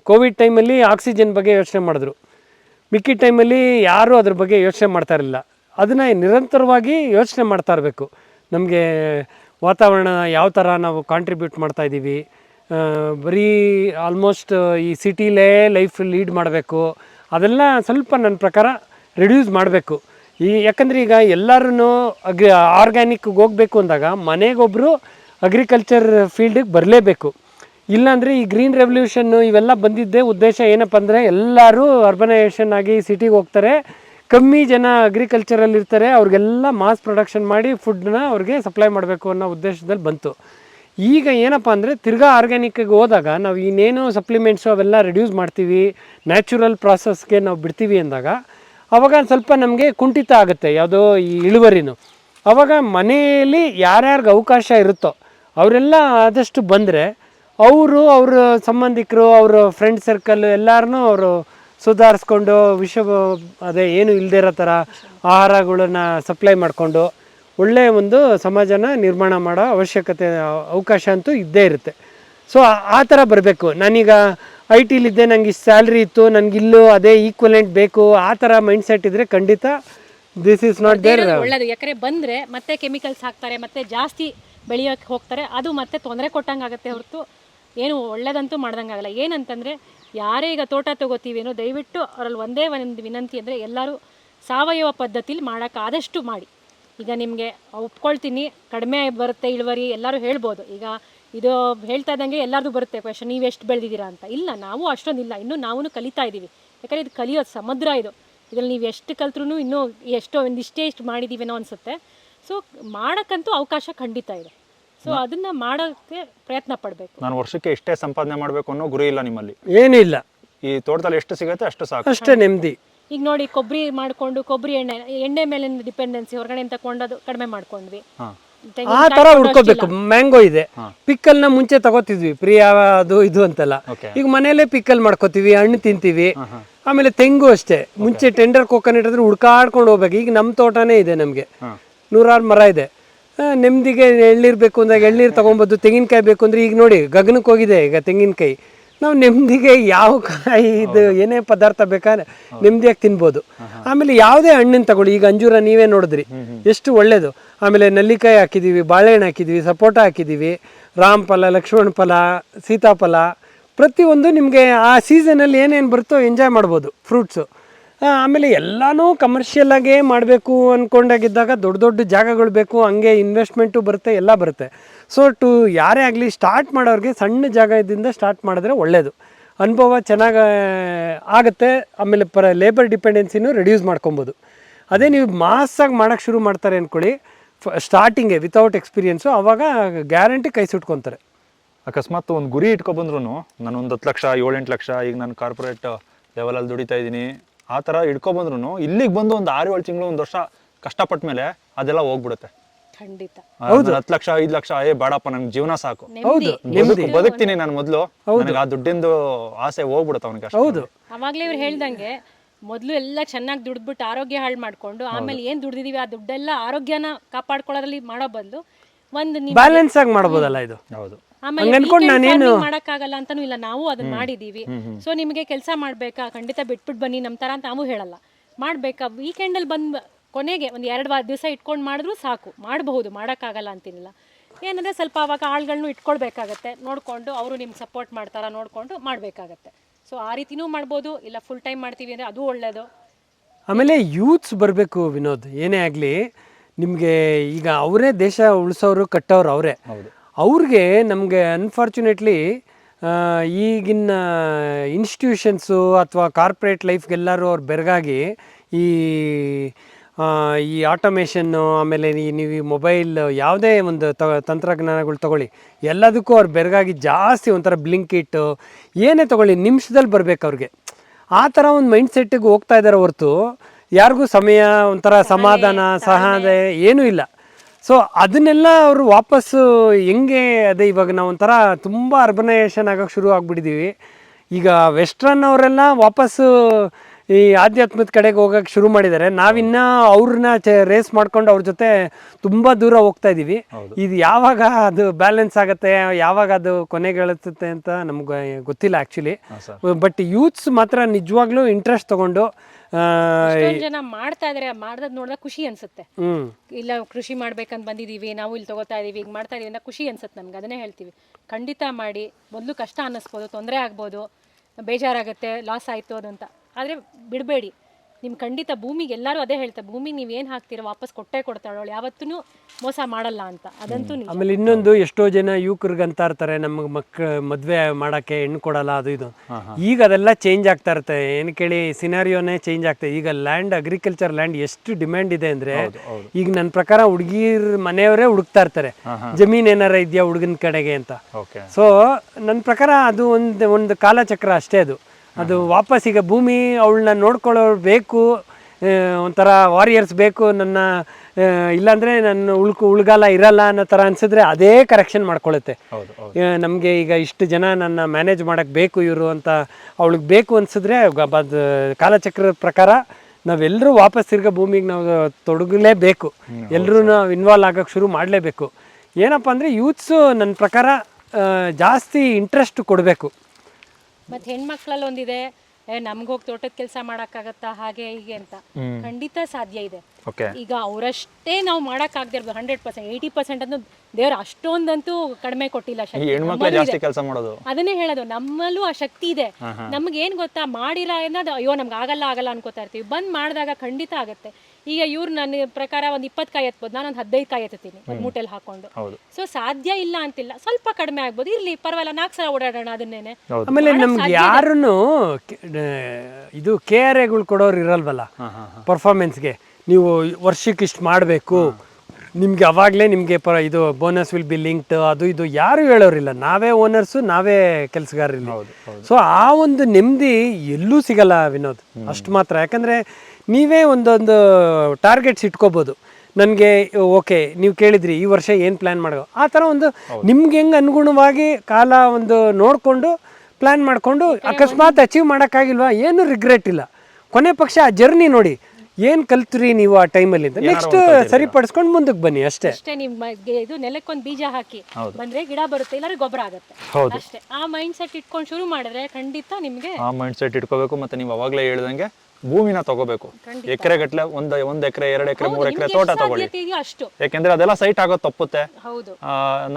[SPEAKER 3] ಕೋವಿಡ್ ಟೈಮಲ್ಲಿ ಆಕ್ಸಿಜನ್ ಬಗ್ಗೆ ಯೋಚನೆ ಮಾಡಿದ್ರು. ಮಿಕ್ಕಿದ ಟೈಮಲ್ಲಿ ಯಾರೂ ಅದ್ರ ಬಗ್ಗೆ ಯೋಚನೆ ಮಾಡ್ತಾ ಇರಲಿಲ್ಲ. ಅದನ್ನು ನಿರಂತರವಾಗಿ ಯೋಚನೆ ಮಾಡ್ತಾ ಇರಬೇಕು. ನಮಗೆ ವಾತಾವರಣ ಯಾವ ಥರ ನಾವು ಕಾಂಟ್ರಿಬ್ಯೂಟ್ ಮಾಡ್ತಾ ಇದ್ದೀವಿ ಬರೀ ಆಲ್ಮೋಸ್ಟ್ ಈ ಸಿಟಿಲೇ ಲೈಫ್ ಲೀಡ್ ಮಾಡಬೇಕು. ಅದೆಲ್ಲ ಸ್ವಲ್ಪ ನನ್ನ ಪ್ರಕಾರ ರಿಡ್ಯೂಸ್ ಮಾಡಬೇಕು. ಈ ಯಾಕಂದರೆ ಈಗ ಎಲ್ಲರೂ ಅಗ್ರಿ ಆರ್ಗ್ಯಾನಿಕ್ಗೆ ಹೋಗಬೇಕು ಅಂದಾಗ ಮನೆಗೊಬ್ಬರು ಅಗ್ರಿಕಲ್ಚರ್ ಫೀಲ್ಡಿಗೆ ಬರಲೇಬೇಕು. ಇಲ್ಲಾಂದರೆ ಈ ಗ್ರೀನ್ ರೆವಲ್ಯೂಷನ್ನು ಇವೆಲ್ಲ ಬಂದಿದ್ದೇ ಉದ್ದೇಶ ಏನಪ್ಪ ಅಂದರೆ ಎಲ್ಲರೂ ಅರ್ಬನೈಸೇಷನ್ ಆಗಿ ಸಿಟಿಗೆ ಹೋಗ್ತಾರೆ. ಕಮ್ಮಿ ಜನ ಅಗ್ರಿಕಲ್ಚರಲ್ಲಿ ಇರ್ತಾರೆ. ಅವ್ರಿಗೆಲ್ಲ ಮಾಸ್ ಪ್ರೊಡಕ್ಷನ್ ಮಾಡಿ ಫುಡ್ನ ಅವ್ರಿಗೆ ಸಪ್ಲೈ ಮಾಡಬೇಕು ಅನ್ನೋ ಉದ್ದೇಶದಲ್ಲಿ ಬಂತು. ಈಗ ಏನಪ್ಪ ಅಂದರೆ ತಿರ್ಗಾ ಆರ್ಗ್ಯಾನಿಕ್ಗೆ ಹೋದಾಗ ನಾವು ಇನ್ನೇನು ಸಪ್ಲಿಮೆಂಟ್ಸು ಅವೆಲ್ಲ ರೆಡ್ಯೂಸ್ ಮಾಡ್ತೀವಿ. ನ್ಯಾಚುರಲ್ ಪ್ರಾಸೆಸ್ಗೆ ನಾವು ಬಿಡ್ತೀವಿ ಅಂದಾಗ ಅವಾಗ ಸ್ವಲ್ಪ ನಮಗೆ ಕುಂಠಿತ ಆಗುತ್ತೆ, ಯಾವುದೋ ಈ ಇಳುವರಿನು. ಅವಾಗ ಮನೆಯಲ್ಲಿ ಯಾರ್ಯಾರಿಗೆ ಅವಕಾಶ ಇರುತ್ತೋ, ಅವರೆಲ್ಲ ಆದಷ್ಟು ಬಂದರೆ ಅವರು, ಅವ್ರ ಸಂಬಂಧಿಕರು, ಅವ್ರ ಫ್ರೆಂಡ್ ಸರ್ಕಲ್ ಎಲ್ಲರನ್ನೂ ಅವರು ಸುಧಾರಿಸ್ಕೊಂಡು ವಿಷ, ಅದೇ ಏನು ಇಲ್ಲದೇ ಇರೋ ಥರ ಆಹಾರಗಳನ್ನ ಸಪ್ಲೈ ಮಾಡಿಕೊಂಡು ಒಳ್ಳೆಯ ಒಂದು ಸಮಾಜನ ನಿರ್ಮಾಣ ಮಾಡೋ ಅವಶ್ಯಕತೆ, ಅವಕಾಶ ಅಂತೂ ಇದ್ದೇ ಇರುತ್ತೆ. ಸೊ ಆ ಥರ ಬರಬೇಕು. ನಾನೀಗ ಐ ಟಿಲಿದ್ದೆ ನನಗೆ ಇಷ್ಟು ಸ್ಯಾಲ್ರಿ ಇತ್ತು ನನಗಿಲ್ಲೂ ಅದೇ ಈಕ್ವಲೆಂಟ್ ಬೇಕು ಆ ಥರ ಮೈಂಡ್ ಸೆಟ್ ಇದ್ದರೆ ಖಂಡಿತ ದಿಸ್ ಇಸ್ ನಾಟ್ ದೇರ್
[SPEAKER 1] ಒಳ್ಳೇದು. ಯಾಕಂದರೆ ಬಂದ್ರೆ ಮತ್ತೆ ಕೆಮಿಕಲ್ಸ್ ಹಾಕ್ತಾರೆ ಮತ್ತೆ ಜಾಸ್ತಿ ಬೆಳೆಯೋಕ್ಕೆ ಹೋಗ್ತಾರೆ ಅದು ಮತ್ತೆ ತೊಂದರೆ ಕೊಟ್ಟಂಗೆ ಆಗುತ್ತೆ ಹೊರತು ಏನು ಒಳ್ಳೇದಂತೂ ಮಾಡ್ದಂಗಾಗಲ್ಲ. ಏನಂತಂದ್ರೆ ಯಾರೇ ಈಗ ತೋಟ ತಗೋತೀವೇನೋ ದಯವಿಟ್ಟು ಅವರಲ್ಲಿ ಒಂದೇ ಒಂದು ವಿನಂತಿ ಅಂದರೆ ಎಲ್ಲರೂ ಸಾವಯವ ಪದ್ಧತಿಲಿ ಮಾಡೋಕ್ಕಾದಷ್ಟು ಆದಷ್ಟು ಮಾಡಿ. ಈಗ ನಿಮಗೆ ಒಪ್ಕೊಳ್ತೀನಿ ಕಡಿಮೆ ಬರುತ್ತೆ ಇಳುವರಿ ಎಲ್ಲರೂ ಹೇಳ್ಬೋದು. ಈಗ ಇದು ಹೇಳ್ತಾ ಇದ್ದಂಗೆ ಎಲ್ಲರದು ಬರುತ್ತೆ ಕ್ವೆಶನ್ ನೀವು ಎಷ್ಟು ಬೆಳೆದಿದ್ದೀರಾ ಅಂತ. ಇಲ್ಲ ನಾವು ಅಷ್ಟೊಂದಿಲ್ಲ. ಇನ್ನೂ ನಾವು ಕಲಿತಾ ಇದ್ದೀವಿ ಯಾಕಂದರೆ ಇದು ಕಲಿಯೋದು ಸಮುದ್ರ ಇದು. ಇದರಲ್ಲಿ ನೀವು ಎಷ್ಟು ಕಲ್ತ್ರೂ ಇನ್ನೂ ಎಷ್ಟೋ ಒಂದಿಷ್ಟೇ ಇಷ್ಟು ಮಾಡಿದ್ದೀವೇನೋ ಅನಿಸುತ್ತೆ. ಸೊ ಮಾಡೋಕ್ಕಂತೂ ಅವಕಾಶ ಖಂಡಿತ ಇದೆ. ಸೊ ಅದನ್ನು ಮಾಡೋಕ್ಕೆ ಪ್ರಯತ್ನ ಪಡಬೇಕು.
[SPEAKER 2] ನಾನು ವರ್ಷಕ್ಕೆ ಎಷ್ಟೇ ಸಂಪಾದನೆ ಮಾಡಬೇಕು ಅನ್ನೋ ಗುರಿ ಇಲ್ಲ ನಿಮ್ಮಲ್ಲಿ.
[SPEAKER 3] ಏನಿಲ್ಲ ಇಲ್ಲ.
[SPEAKER 2] ಈ ತೋಟದಲ್ಲಿ ಎಷ್ಟು ಸಿಗುತ್ತೆ ಅಷ್ಟು ಸಾಕು.
[SPEAKER 3] ಅಷ್ಟೇ ನೆಮ್ಮದಿ.
[SPEAKER 1] ಈಗ ನೋಡಿ ಕೊಬ್ಬರಿ ಮಾಡಿಕೊಂಡು ಕೊಬ್ಬರಿ ಎಣ್ಣೆ ಎಣ್ಣೆ ಮೇಲಿನ ಡಿಪೆಂಡೆನ್ಸಿ ಹೊರಗಡೆ ತಗೊಂಡದು ಕಡಿಮೆ ಮಾಡ್ಕೊಂಡ್ವಿ.
[SPEAKER 3] ಆ ತರ ಹುಡ್ಕೋಬೇಕು. ಮ್ಯಾಂಗೋ ಇದೆ. ಪಿಕ್ಕಲ್ನ ಮುಂಚೆ ತಗೋತಿದ್ವಿ. ಪ್ರಿಯ ಅದು ಇದು ಅಂತೆಲ್ಲ. ಈಗ ಮನೆಯಲ್ಲೇ ಪಿಕ್ಕಲ್ ಮಾಡ್ಕೋತೀವಿ ಹಣ್ಣು ತಿಂತೀವಿ. ಆಮೇಲೆ ತೆಂಗು ಅಷ್ಟೇ. ಮುಂಚೆ ಟೆಂಡರ್ ಕೋಕೋನಟ್ ಅಂದ್ರೆ ಹುಡ್ಕಾಡ್ಕೊಂಡು ಹೋಗ್ಬೇಕು. ಈಗ ನಮ್ಮ ತೋಟನೇ ಇದೆ ನಮಗೆ. ನೂರಾರು ಮರ ಇದೆ. ಆ, ನೆಮ್ಮದಿಗೆ ಎಳ್ನೀರು ಬೇಕು ಅಂದಾಗ ಎಳ್ನೀರು ತೊಗೊಬೋದು ತೆಂಗಿನಕಾಯಿ ಬೇಕು ಅಂದ್ರೆ ಈಗ ನೋಡಿ ಗಗನಕ್ಕೆ ಹೋಗಿದೆ ಈಗ ತೆಂಗಿನಕಾಯಿ. ನಾವು ನೆಮ್ಮದಿಗೆ ಯಾವ ಕಾಯಿ ಇದು ಏನೇ ಪದಾರ್ಥ ಬೇಕಾದ್ರೆ ನೆಮ್ಮದಿಯಾಗಿ ತಿನ್ಬೋದು. ಆಮೇಲೆ ಯಾವುದೇ ಹಣ್ಣಿನ ತಗೊಳ್ಳಿ ಈಗ ಅಂಜೂರ ನೀವೇ ನೋಡಿದ್ರಿ. ಎಷ್ಟು ಒಳ್ಳೇದು. ಆಮೇಲೆ ನಲ್ಲಿಕಾಯಿ ಹಾಕಿದ್ದೀವಿ ಬಾಳೆಹಣ್ಣು ಹಾಕಿದ್ದೀವಿ ಸಪೋಟ ಹಾಕಿದ್ದೀವಿ ರಾಮಫಲ ಲಕ್ಷ್ಮಣ ಫಲ ಸೀತಾಫಲ. ಪ್ರತಿಯೊಂದು ನಿಮಗೆ ಆ ಸೀಸನಲ್ಲಿ ಏನೇನು ಬರುತ್ತೋ ಎಂಜಾಯ್ ಮಾಡ್ಬೋದು ಫ್ರೂಟ್ಸು ಆಮೇಲೆ ಎಲ್ಲನೂ ಕಮರ್ಷಿಯಲ್ ಆಗೇ ಮಾಡಬೇಕು ಅಂದ್ಕೊಂಡಾಗಿದ್ದಾಗ ದೊಡ್ಡ ದೊಡ್ಡ ಜಾಗಗಳು ಬೇಕು ಹಂಗೆ ಇನ್ವೆಸ್ಟ್ಮೆಂಟು ಬರುತ್ತೆ ಎಲ್ಲ ಬರುತ್ತೆ. ಸೊ ಟು ಯಾರೇ ಆಗಲಿ ಸ್ಟಾರ್ಟ್ ಮಾಡೋರಿಗೆ ಸಣ್ಣ ಜಾಗದಿಂದ ಸ್ಟಾರ್ಟ್ ಮಾಡಿದ್ರೆ ಒಳ್ಳೆಯದು ಅನುಭವ ಚೆನ್ನಾಗಿ ಆಗುತ್ತೆ. ಆಮೇಲೆ ಪರ ಲೇಬರ್ ಡಿಪೆಂಡೆನ್ಸಿನೂ ರೆಡ್ಯೂಸ್ ಮಾಡ್ಕೊಬೋದು. ಅದೇ ನೀವು ಮಾಸಾಗಿ ಮಾಡೋಕ್ಕೆ ಶುರು ಮಾಡ್ತಾರೆ ಅಂದ್ಕೊಳ್ಳಿ ಫ ಸ್ಟಾರ್ಟಿಂಗೇ ವಿತೌಟ್ ಎಕ್ಸ್ಪೀರಿಯೆನ್ಸು ಆವಾಗ ಗ್ಯಾರಂಟಿ ಕೈ ಸುಟ್ಕೊತಾರೆ.
[SPEAKER 2] ಅಕಸ್ಮಾತ್ ಒಂದು ಗುರಿ ಇಟ್ಕೊಬಂದ್ರು ನಾನು ಒಂದು ಹತ್ತು ಲಕ್ಷ, ಏಳೆಂಟು ಲಕ್ಷ, ಈಗ ನಾನು ಕಾರ್ಪೊರೇಟ್ ಲೆವೆಲಲ್ಲಿ ದುಡಿತಾ ಇದ್ದೀನಿ, ಆ ಥರ ಇಟ್ಕೊಬಂದ್ರು ಇಲ್ಲಿಗೆ ಬಂದು ಒಂದು ಆರು ಏಳು ತಿಂಗಳು, ಒಂದು ವರ್ಷ ಕಷ್ಟಪಟ್ಟ ಮೇಲೆ ಅದೆಲ್ಲ ಹೋಗ್ಬಿಡುತ್ತೆ.
[SPEAKER 1] ಖಂಡಿತ.
[SPEAKER 2] ಹತ್ತು ಲಕ್ಷ ಐದು ಲಕ್ಷ ಏ ಬಾಡಪ್ಪ ನನ್ಗೆ ಜೀವನ ಸಾಕು.
[SPEAKER 3] ಹೌದು.
[SPEAKER 2] ಬದುಕು ಬದುಕ್ತೀನಿ ನಾನು ಮೊದಲು. ನನಗೆ ಆ ದುಡ್ಡಿಂದು ಆಸೆ ಹೋಗ್ಬಿಡುತ್ತೆ ಅವನಿಗೆ
[SPEAKER 3] ಹೌದು.
[SPEAKER 1] ಅವಾಗಲೇ ಇವ್ರು ಹೇಳ್ದಂಗೆ ಮೊದಲು ಎಲ್ಲ ಚೆನ್ನಾಗಿ ದುಡ್ದ್ಬಿಟ್ಟು ಆರೋಗ್ಯ ಹಾಳು ಮಾಡ್ಕೊಂಡು ಆಮೇಲೆ ಏನು ದುಡ್ದಿದೀವಿ ಆ ದುಡ್ಡೆಲ್ಲ ಆರೋಗ್ಯನ ಕಾಪಾಡ್ಕೊಳ್ಳೋದ್ರಲ್ಲಿ ಮಾಡೋ ಬಂದು ಒಂದು ನೀವು
[SPEAKER 3] ಬ್ಯಾಲೆನ್ಸ್ ಆಗಿ ಮಾಡ್ಬೋದಲ್ಲ ಇದು?
[SPEAKER 2] ಹೌದು.
[SPEAKER 1] ಮಾಡಕ್ಕಾಗಲ್ಲ ಅಂತಾನೂ ಇಲ್ಲ ನಾವು ಅದನ್ನ ಮಾಡಿದೀವಿ. ಸೊ ನಿಮಗೆ ಕೆಲಸ ಮಾಡ್ಬೇಕಾ? ಖಂಡಿತ ಬಿಟ್ಬಿಟ್ಟು ಬನ್ನಿ ನಮ್ಮ ತರ ಅಂತ ನಾವು ಹೇಳಲ್ಲ. ಮಾಡ್ಬೇಕಾ? ವೀಕೆಂಡಲ್ಲಿ ಬಂದ್ ಕೊನೆಗೆ ಒಂದು ಎರಡು ವಾರ ದಿವಸ ಇಟ್ಕೊಂಡು ಮಾಡಿದ್ರು ಸಾಕು. ಮಾಡಬಹುದು ಮಾಡೋಕ್ಕಾಗಲ್ಲ ಅಂತೀನಿಲ್ಲ. ಏನಂದರೆ ಸ್ವಲ್ಪ ಆವಾಗ ಆಳುಗಳನ್ನೂ ಇಟ್ಕೊಳ್ಬೇಕಾಗತ್ತೆ. ನೋಡಿಕೊಂಡು ಅವರು ನಿಮ್ಗೆ ಸಪೋರ್ಟ್ ಮಾಡ್ತಾರಾ ನೋಡಿಕೊಂಡು ಮಾಡಬೇಕಾಗತ್ತೆ. ಸೊ ಆ ರೀತಿನೂ ಮಾಡ್ಬೋದು. ಇಲ್ಲ ಫುಲ್ ಟೈಮ್ ಮಾಡ್ತೀವಿ ಅಂದರೆ ಅದು ಒಳ್ಳೆಯದು
[SPEAKER 3] ಆಮೇಲೆ ಯೂತ್ಸ್ ಬರಬೇಕು ವಿನೋದ್. ಏನೇ ಆಗಲಿ ನಿಮಗೆ ಈಗ ಅವರೇ ದೇಶ ಉಳಿಸೋರು ಕಟ್ಟೋರು ಅವರೇ. ಅವ್ರಿಗೆ ನಮಗೆ ಅನ್ಫಾರ್ಚುನೇಟ್ಲಿ ಈಗಿನ ಇನ್ಸ್ಟಿಟ್ಯೂಷನ್ಸು ಅಥವಾ ಕಾರ್ಪೊರೇಟ್ ಲೈಫ್ಗೆಲ್ಲರೂ ಅವ್ರು ಬೆರಗಾಗಿ ಈ ಈ ಆಟೋಮೇಷನ್ನು ಆಮೇಲೆ ಈ ನೀವು ಈ ಮೊಬೈಲ್ ಯಾವುದೇ ಒಂದು ತ ತಂತ್ರಜ್ಞಾನಗಳು ತಗೊಳ್ಳಿ. ಎಲ್ಲದಕ್ಕೂ ಅವ್ರು ಬೆರಗಾಗಿ ಜಾಸ್ತಿ ಒಂಥರ ಬ್ಲಿಂಕಿಟ್ಟು ಏನೇ ತಗೊಳ್ಳಿ ನಿಮಿಷದಲ್ಲಿ ಬರಬೇಕು ಅವ್ರಿಗೆ. ಆ ಥರ ಒಂದು ಮೈಂಡ್ ಸೆಟ್ಟಿಗೆ ಹೋಗ್ತಾ ಇದ್ದಾರೆ ಹೊರತು ಯಾರಿಗೂ ಸಮಯ ಒಂಥರ ಸಮಾಧಾನ ಸಹಾಯ ಏನೂ ಇಲ್ಲ. ಸೊ ಅದನ್ನೆಲ್ಲ ಅವರು ವಾಪಸ್ಸು ಹೆಂಗೆ ಅದೇ ಇವಾಗ ನಾವು ಒಂಥರ ತುಂಬ ಅರ್ಬನೈಸೇಷನ್ ಆಗೋಕ್ಕೆ ಶುರು ಆಗಿಬಿಟ್ಟಿದ್ದೀವಿ ಈಗ ವೆಸ್ಟ್ರನ್ ಅವರೆಲ್ಲ ವಾಪಸ್ಸು ಈ ಆಧ್ಯಾತ್ಮದ ಕಡೆಗೆ ಹೋಗಕ್ಕೆ ಶುರು ಮಾಡಿದ್ದಾರೆ. ನಾವಿನ್ನ ಅವ್ರನ್ನ ರೇಸ್ ಮಾಡ್ಕೊಂಡು ಅವ್ರ ಜೊತೆ ತುಂಬ ದೂರ ಹೋಗ್ತಾ ಇದ್ದೀವಿ ಇದು ಯಾವಾಗ ಅದು ಬ್ಯಾಲೆನ್ಸ್ ಆಗುತ್ತೆ ಯಾವಾಗ ಅದು ಕೊನೆಗೆಳುತ್ತೆ ಅಂತ ನಮ್ಗೆ ಗೊತ್ತಿಲ್ಲ ಆ್ಯಕ್ಚುಲಿ ಬಟ್ ಯೂತ್ಸ್ ಮಾತ್ರ ನಿಜವಾಗ್ಲೂ ಇಂಟ್ರೆಸ್ಟ್ ತಗೊಂಡು
[SPEAKER 1] ಜನ ಮಾಡ್ತಾ ಇದ್ರೆ ಮಾಡ್ದದ್ ನೋಡಿದಾಗ ಖುಷಿ ಅನ್ಸುತ್ತೆ. ಇಲ್ಲ ಕೃಷಿ ಮಾಡ್ಬೇಕಂತ ಬಂದಿದೀವಿ ನಾವು ಇಲ್ಲಿ ತಗೋತಾ ಇದೀವಿ ಈಗ ಮಾಡ್ತಾ ಇದೀವಿ ಅಂತ ಖುಷಿ ಅನ್ಸುತ್ತೆ ನಮ್ಗೆ ಅದನ್ನೇ ಹೇಳ್ತೀವಿ. ಖಂಡಿತ ಮಾಡಿ ಮೊದಲು ಕಷ್ಟ ಅನ್ನಿಸ್ಬೋದು ತೊಂದರೆ ಆಗ್ಬೋದು ಬೇಜಾರಾಗುತ್ತೆ ಲಾಸ್ ಆಯಿತು ಅದಂತ. ಅಂತ ಆದರೆ ಬಿಡಬೇಡಿ. ನಿಮ್ ಖಂಡಿತ ಭೂಮಿಗೆ ಎಲ್ಲರೂ ಅದೇ ಹೇಳ್ತಾರೆ ಭೂಮಿ ನೀವ್ ಏನ್ ಹಾಕ್ತೀರ ವಾಪಸ್ ಕೊಟ್ಟೆ ಕೊಡ್ತಾಳೆ ಅವಳು ಯಾವತ್ತೂ ಮೋಸ ಮಾಡಲ್ಲ ಅಂತ. ಅದಂತೂ
[SPEAKER 3] ಆಮೇಲೆ ಇನ್ನೊಂದು ಎಷ್ಟೋ ಜನ ಯುವಕರಿಗೆ ಅಂತ ಇರ್ತಾರೆ ನಮಗೆ ಮಕ್ಕ ಮದುವೆ ಮಾಡೋಕ್ಕೆ ಹೆಣ್ಣು ಕೊಡಲ್ಲ ಅದು ಇದು. ಈಗ ಅದೆಲ್ಲ ಚೇಂಜ್ ಆಗ್ತಾ ಇರುತ್ತೆ. ಏನು ಕೇಳಿ ಸಿನಾರಿಯೋನೇ ಚೇಂಜ್ ಆಗ್ತದೆ ಈಗ ಲ್ಯಾಂಡ್ ಅಗ್ರಿಕಲ್ಚರ್ ಲ್ಯಾಂಡ್ ಎಷ್ಟು ಡಿಮ್ಯಾಂಡ್ ಇದೆ ಅಂದರೆ ಈಗ ನನ್ನ ಪ್ರಕಾರ ಹುಡುಗಿರ್ ಮನೆಯವರೇ ಹುಡುಕ್ತಾ ಇರ್ತಾರೆ. ಜಮೀನ್ ಏನಾರ ಇದೆಯಾ ಹುಡುಗನ ಕಡೆಗೆ ಅಂತ.
[SPEAKER 2] ಓಕೆ
[SPEAKER 3] ಸೊ ನನ್ನ ಪ್ರಕಾರ ಅದು ಒಂದು ಒಂದು ಕಾಲಚಕ್ರ ಅಷ್ಟೇ ಅದು. ಅದು ವಾಪಸ್ ಈಗ ಭೂಮಿ ಅವಳನ್ನ ನೋಡ್ಕೊಳ್ಳೋರು ಬೇಕು ಒಂಥರ ವಾರಿಯರ್ಸ್ ಬೇಕು ನನ್ನ ಇಲ್ಲಾಂದರೆ ನನ್ನ ಉಳ್ಕು ಉಳ್ಗಾಲ ಇರಲ್ಲ ಅನ್ನೋ ಥರ ಅನ್ಸಿದ್ರೆ ಅದೇ ಕರೆಕ್ಷನ್ ಮಾಡ್ಕೊಳ್ಳುತ್ತೆ ನಮಗೆ ಈಗ ಇಷ್ಟು ಜನ ನನ್ನ ಮ್ಯಾನೇಜ್ ಮಾಡಕ್ಕೆ ಬೇಕು ಇವರು ಅಂತ ಅವಳಿಗೆ ಬೇಕು ಅನ್ಸಿದ್ರೆ ಅದು ಕಾಲಚಕ್ರದ ಪ್ರಕಾರ ನಾವೆಲ್ಲರೂ ವಾಪಸ್ ತಿರ್ಗಾ ಭೂಮಿಗೆ ನಾವು ತೊಡಗಲೇಬೇಕು. ಎಲ್ಲರೂ ನಾವು ಇನ್ವಾಲ್ವ್ ಆಗಕ್ಕೆ ಶುರು ಮಾಡಲೇಬೇಕು. ಏನಪ್ಪ ಅಂದರೆ ಯೂತ್ಸು ನನ್ನ ಪ್ರಕಾರ ಜಾಸ್ತಿ ಇಂಟ್ರೆಸ್ಟ್ ಕೊಡಬೇಕು.
[SPEAKER 1] ಮತ್ತೆ ಹೆಣ್ಮಕ್ಳಲ್ಲಿ ಒಂದಿದೆ ಏ ನಮ್ಗೆ ಹೋಗಿ ತೋಟದ ಕೆಲಸ ಮಾಡಕ್ಕಾಗತ್ತಾ ಹಾಗೆ ಹೀಗೆ ಅಂತ. ಖಂಡಿತ ಸಾಧ್ಯ ಇದೆ. ಈಗ ಅವರಷ್ಟೇ ನಾವು ಮಾಡೋಕ್ಕಾಗದೇ ಇರ್ಬೋದು ಹಂಡ್ರೆಡ್ ಪರ್ಸೆಂಟ್ ಏಯ್ಟಿ ಪರ್ಸೆಂಟ್ ಅಂತ ದೇವ್ರು ಅಷ್ಟೊಂದಂತೂ ಕಡಿಮೆ ಕೊಟ್ಟಿಲ್ಲ ಶಕ್ತಿ.
[SPEAKER 2] ಕೆಲಸ ಮಾಡೋದು.
[SPEAKER 1] ಅದನ್ನೇ ಹೇಳೋದು ನಮ್ಮಲ್ಲೂ ಆ ಶಕ್ತಿ ಇದೆ. ನಮ್ಗೆ ಏನ್ ಗೊತ್ತಾ ಮಾಡಿಲ್ಲ ಅನ್ನೋದು ಅಯ್ಯೋ ನಮ್ಗೆ ಆಗಲ್ಲ ಆಗಲ್ಲ ಅನ್ಕೋತಾ ಇರ್ತೀವಿ. ಬಂದ್ ಮಾಡಿದಾಗ ಖಂಡಿತ ಆಗತ್ತೆ. ಈಗ ಇವ್ರು ನನ್ನ ಪ್ರಕಾರ ಒಂದು ಇಪ್ಪತ್ತು ಕಾಯಿ ಎತ್ಬೋದು ನಾನು ಒಂದು ಹದಿನೈದು ಕಾಯಿ ಎತ್ತೀನಿ ಒಂದು ಮೂಟೆಲ್ ಹಾಕೊಂಡು.
[SPEAKER 2] ಹೌದು.
[SPEAKER 1] ಸೊ ಸಾಧ್ಯ ಇಲ್ಲ ಅಂತಿಲ್ಲ. ಸ್ವಲ್ಪ ಕಡಿಮೆ ಆಗ್ಬೋದು. ಇರ್ಲಿ ಪರವಾಗಿಲ್ಲ ನಾಲ್ಕು ಸಲ ಓಡಾಡೋಣ ಅದನ್ನೇನೆ.
[SPEAKER 3] ಆಮೇಲೆ ನಮ್ಗೆ ಯಾರನ್ನು ಇದು ಕೆ ಆರ್ ಎಗಳು ಕೊಡೋರು ಇರಲ್ವಲ್ಲ? ಪರ್ಫಾರ್ಮೆನ್ಸ್ಗೆ ನೀವು ವರ್ಷಕ್ಕೆ ಇಷ್ಟು ಮಾಡಬೇಕು. ನಿಮ್ಗೆ ಅವಾಗಲೇ ನಿಮಗೆ ಪ ಇದು ಬೋನಸ್ ವಿಲ್ ಬಿ ಲಿಂಕ್ಡ್ ಅದು ಇದು ಯಾರು ಹೇಳೋರಿಲ್ಲ. ನಾವೇ ಓನರ್ಸು ನಾವೇ ಕೆಲಸಗಾರರಿಲ್ಲ ಸೊ ಆ ಒಂದು ನೆಮ್ಮದಿ ಎಲ್ಲೂ ಸಿಗಲ್ಲ ವಿನೋದ್. ಅಷ್ಟು ಮಾತ್ರ. ಯಾಕಂದರೆ ನೀವೇ ಒಂದೊಂದು ಟಾರ್ಗೆಟ್ಸ್ ಇಟ್ಕೋಬೋದು. ನನಗೆ ಓಕೆ ನೀವು ಕೇಳಿದ್ರಿ ಈ ವರ್ಷ ಏನು ಪ್ಲ್ಯಾನ್ ಮಾಡೋ ಆ ಥರ ಒಂದು ನಿಮ್ಗೆ ಹೆಂಗೆ ಅನುಗುಣವಾಗಿ ಕಾಲ ಒಂದು ನೋಡಿಕೊಂಡು ಪ್ಲ್ಯಾನ್ ಮಾಡಿಕೊಂಡು ಅಕಸ್ಮಾತ್ ಅಚೀವ್ ಮಾಡೋಕ್ಕಾಗಿಲ್ವಾ? ಏನು ರಿಗ್ರೆಟ್ ಇಲ್ಲ. ಕೊನೆ ಪಕ್ಷ ಆ ಜರ್ನಿ ನೋಡಿ. ಏನು ಕಲ್ತ್ರಿ ನೀವು ಆ ಟೈಮಲ್ಲಿ ಅಂತ? ನೆಕ್ಸ್ಟ್ ಸರಿಪಡಿಸ್ಕೊಂಡು ಮುಂದಕ್ಕೆ ಬನ್ನಿ ಅಷ್ಟೇ.
[SPEAKER 1] ಅಷ್ಟೇ ನಿಮ್ಮ ಇದು ನೆಲಕ್ಕೊಂದು ಬೀಜ ಹಾಕಿ ಬಂದ್ರೆ ಗಿಡ ಬರುತ್ತೆ ಇಲ್ಲಾಂದ್ರೆ ಗೊಬ್ಬರ ಆಗುತ್ತೆ.
[SPEAKER 2] ಹೌದು.
[SPEAKER 1] ಅಷ್ಟೇ. ಆ ಮೈಂಡ್ ಸೆಟ್ ಇಟ್ಕೊಂಡು ಶುರು ಮಾಡಿದ್ರೆ ಖಂಡಿತ ನಿಮಗೆ
[SPEAKER 2] ಆ ಮೈಂಡ್ ಸೆಟ್ ಇಟ್ಕೋಬೇಕು ಮತ್ತೆ ನೀವು ಅವಾಗಲೇ ಹೇಳ್ದಂಗೆ ಭೂಮಿನ ತಗೋಬೇಕು. ಎಕರೆ ಗಟ್ಲೆ ಒಂದ್ ಒಂದ್ ಎಕರೆ ಎರಡು ಎಕರೆ ಮೂರ್ ಎಕರೆ ತೋಟ ತಗೊಳ್ಳಿ.
[SPEAKER 1] ಅಷ್ಟು.
[SPEAKER 2] ಯಾಕೆಂದ್ರೆ ಅದೆಲ್ಲ ಸೈಟ್ ಆಗೋದು ತಪ್ಪುತ್ತೆ.
[SPEAKER 1] ಹೌದು.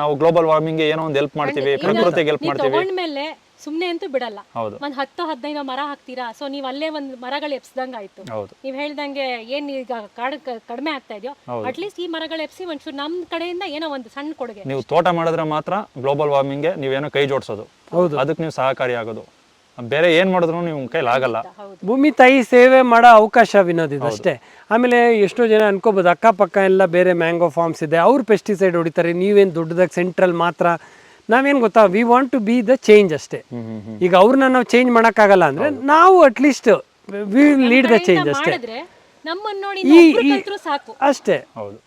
[SPEAKER 2] ನಾವು ಗ್ಲೋಬಲ್ ವಾರ್ಮಿಂಗ್ ಏನೋ ಒಂದು ಹೆಲ್ಪ್ ಮಾಡ್ತೀವಿ ಪ್ರಕೃತಿಗೆ ಹೆಲ್ಪ್ ಮಾಡ್ತೀವಿ.
[SPEAKER 1] ಸುಮ್ನೆ ಅಂತೂ ಬಿಡಲ್ಲ.
[SPEAKER 2] ಹೌದು.
[SPEAKER 1] ಒಂದ್ ಹತ್ತು ಹದಿನೈದು ಮರ ಹಾಕ್ತೀರಾ? ಸೊ ನೀವ್ ಅಲ್ಲೇ ಒಂದ್ ಮರಗಳು ಎಪ್ಸ್ದಂಗ ಆಯ್ತು
[SPEAKER 2] ಹೌದು.
[SPEAKER 1] ನೀವ್ ಹೇಳ್ದಂಗೆ ಏನ್ ಈಗ ಕಾಡು ಕ- ಕಡಿಮೆ ಆಗ್ತಾ ಇದೆಯೋ? ಅಟ್ಲೀಸ್ಟ್ ಈ ಮರಗಳು ಎಪ್ಸಿ ಒಂಚೂರು ನಮ್ ಕಡೆಯಿಂದ ಏನೋ ಒಂದು ಸಣ್ಣ ಕೊಡುಗೆ.
[SPEAKER 2] ನೀವು ತೋಟ ಮಾಡಿದ್ರೆ ಮಾತ್ರ ಗ್ಲೋಬಲ್ ವಾರ್ಮಿಂಗ್ಗೆ ನೀವೇನೋ ಕೈ ಜೋಡಿಸೋದು.
[SPEAKER 3] ಹೌದು.
[SPEAKER 2] ಅದಕ್ಕೆ ನೀವು ಸಹಕಾರಿ ಆಗೋದು. ಬೇರೆ ಏನ್ ಮಾಡಿದ್ರು ನಿಮ್ಮ ಕೈಲಿ ಆಗಲ್ಲ.
[SPEAKER 1] ಹೌದು
[SPEAKER 3] ಭೂಮಿ ತಾಯಿ ಸೇವೆ ಮಾಡೋ ಅವಕಾಶ ವಿನೋದ್ ಇದು ಅಷ್ಟೇ. ಆಮೇಲೆ ಎಷ್ಟೋ ಜನ ಅನ್ಕೋಬಹುದು ಅಕ್ಕಪಕ್ಕ ಎಲ್ಲ ಬೇರೆ ಮ್ಯಾಂಗೋ ಫಾರ್ಮ್ಸ್ ಇದೆ ಅವ್ರು ಪೆಸ್ಟಿಸೈಡ್ ಹೊಡಿತಾರೆ ನೀವೇನು ದೊಡ್ಡದಾಗಿ ಸೆಂಟ್ರಲ್ ಮಾತ್ರ ನಾವೇನು ಗೊತ್ತಾ? We want to be the change ಅಷ್ಟೇ. ಈಗ ಅವ್ರನ್ನ ನಾವು ಚೇಂಜ್ ಮಾಡೋಕ್ಕಾಗಲ್ಲ ಅಂದರೆ ನಾವು at least we lead the change ಅಷ್ಟೇ.
[SPEAKER 1] ಮಾಡಿದ್ರೆ ನಮ್ಮನ್ನ ನೋಡಿ
[SPEAKER 3] ಈ ಅಷ್ಟೇ.
[SPEAKER 2] ಹೌದು.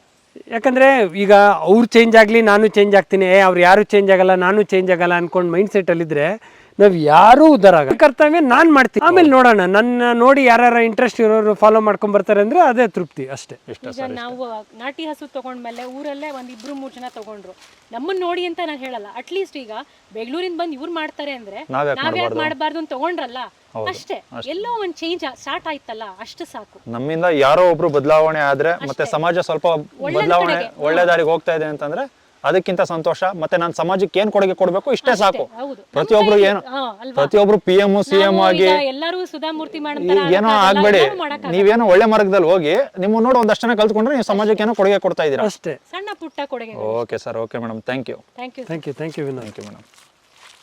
[SPEAKER 3] ಯಾಕಂದ್ರೆ ಈಗ ಅವ್ರು ಚೇಂಜ್ ಆಗಲಿ ನಾನು ಚೇಂಜ್ ಆಗ್ತೀನಿ ಏ ಅವ್ರು ಯಾರು ಚೇಂಜ್ ಆಗಲ್ಲ ನಾನು ಚೇಂಜ್ ಆಗಲ್ಲ ಅನ್ಕೊಂಡು ಮೈಂಡ್ ಸೆಟ್ ಅಲ್ಲಿದ್ರೆ ನಾವು ಯಾರೂ ಉದ್ದಾರ ಆಗಲ್ಲ ಕರ್ತವ್ಯ ನಾನು ಮಾಡ್ತೀನಿ. ಆಮೇಲೆ ನೋಡೋಣ. ನನ್ನ ನೋಡಿ ಯಾರ್ಯಾರ ಇಂಟ್ರೆಸ್ಟ್ ಇರೋರು ಫಾಲೋ ಮಾಡ್ಕೊಂಡ್ ಬರ್ತಾರೆ ಅಂದ್ರೆ ಅದೇ ತೃಪ್ತಿ ಅಷ್ಟೇ.
[SPEAKER 1] ಈಗ ನಾವು ನಾಟಿ ಹಸು ತಗೊಂಡ್ಮೇಲೆ ಊರಲ್ಲೇ ಒಂದ್ ಇಬ್ರು ಮೂರ್ ಜನ ತಗೊಂಡ್ರು. ನಮ್ಮನ್ನ ನೋಡಿ ಅಂತ ನಾನು ಹೇಳಲ್ಲ. ಅಟ್ಲೀಸ್ಟ್ ಈಗ ಬೆಂಗಳೂರಿಂದ ಬಂದು ಇವ್ರು ಮಾಡ್ತಾರೆ ಅಂದ್ರೆ
[SPEAKER 2] ನಾವ್ಯಾಕೆ
[SPEAKER 1] ಮಾಡಬಾರ್ದು? ಅಂತ ತಗೊಂಡ್ರಲ್ಲ? ಅಷ್ಟೇ. ಎಲ್ಲೋ ಒಂದ್ ಚೇಂಜ್ ಸ್ಟಾರ್ಟ್ ಆಯ್ತಲ್ಲ? ಅಷ್ಟು ಸಾಕು.
[SPEAKER 2] ನಮ್ಮಿಂದ ಯಾರೋ ಒಬ್ರು ಬದಲಾವಣೆ ಆದ್ರೆ ಮತ್ತೆ ಸಮಾಜ ಸ್ವಲ್ಪ ಬದಲಾವಣೆ ಒಳ್ಳೆ ದಾರಿಗೆ ಹೋಗ್ತಾ ಇದೆ ಅಂತಂದ್ರೆ ಅದಕ್ಕಿಂತ ಸಂತೋಷ ಮತ್ತೆ ನಾನು ಸಮಾಜಕ್ಕೆ ಏನ್ ಕೊಡುಗೆ ಕೊಡಬೇಕು ಇಷ್ಟೇ ಸಾಕು.
[SPEAKER 1] ಹೌದು.
[SPEAKER 2] ಪ್ರತಿಯೊಬ್ರು ಏನು
[SPEAKER 1] ಅಲ್ವಾ?
[SPEAKER 2] ಪ್ರತಿಯೊಬ್ರು ಪಿ ಎಂ ಸಿ ಎಂ ಆಗಿ
[SPEAKER 1] ಎಲ್ಲರೂ ಸುಧಾಮೂರ್ತಿ
[SPEAKER 2] ಏನೋ ಆಗ್ಬೇಡಿ. ನೀವೇನೋ ಒಳ್ಳೆ ಮಾರ್ಗದಲ್ಲಿ ಹೋಗಿ ನಿಮ್ಮ ನೋಡಿ ಒಂದಷ್ಟು ಜನ ಕಲ್ತ್ಕೊಂಡ್ರೆ ನೀವು ಸಮಾಜಕ್ಕೆ ಏನೋ ಕೊಡುಗೆ ಕೊಡ್ತಾ ಇದೀರಾ
[SPEAKER 3] ಅಷ್ಟೇ.
[SPEAKER 1] ಸಣ್ಣ ಪುಟ್ಟ ಕೊಡುಗೆ
[SPEAKER 2] okay sir okay madam thank you
[SPEAKER 1] thank you
[SPEAKER 3] thank you thank you Vinod.
[SPEAKER 2] Thank you madam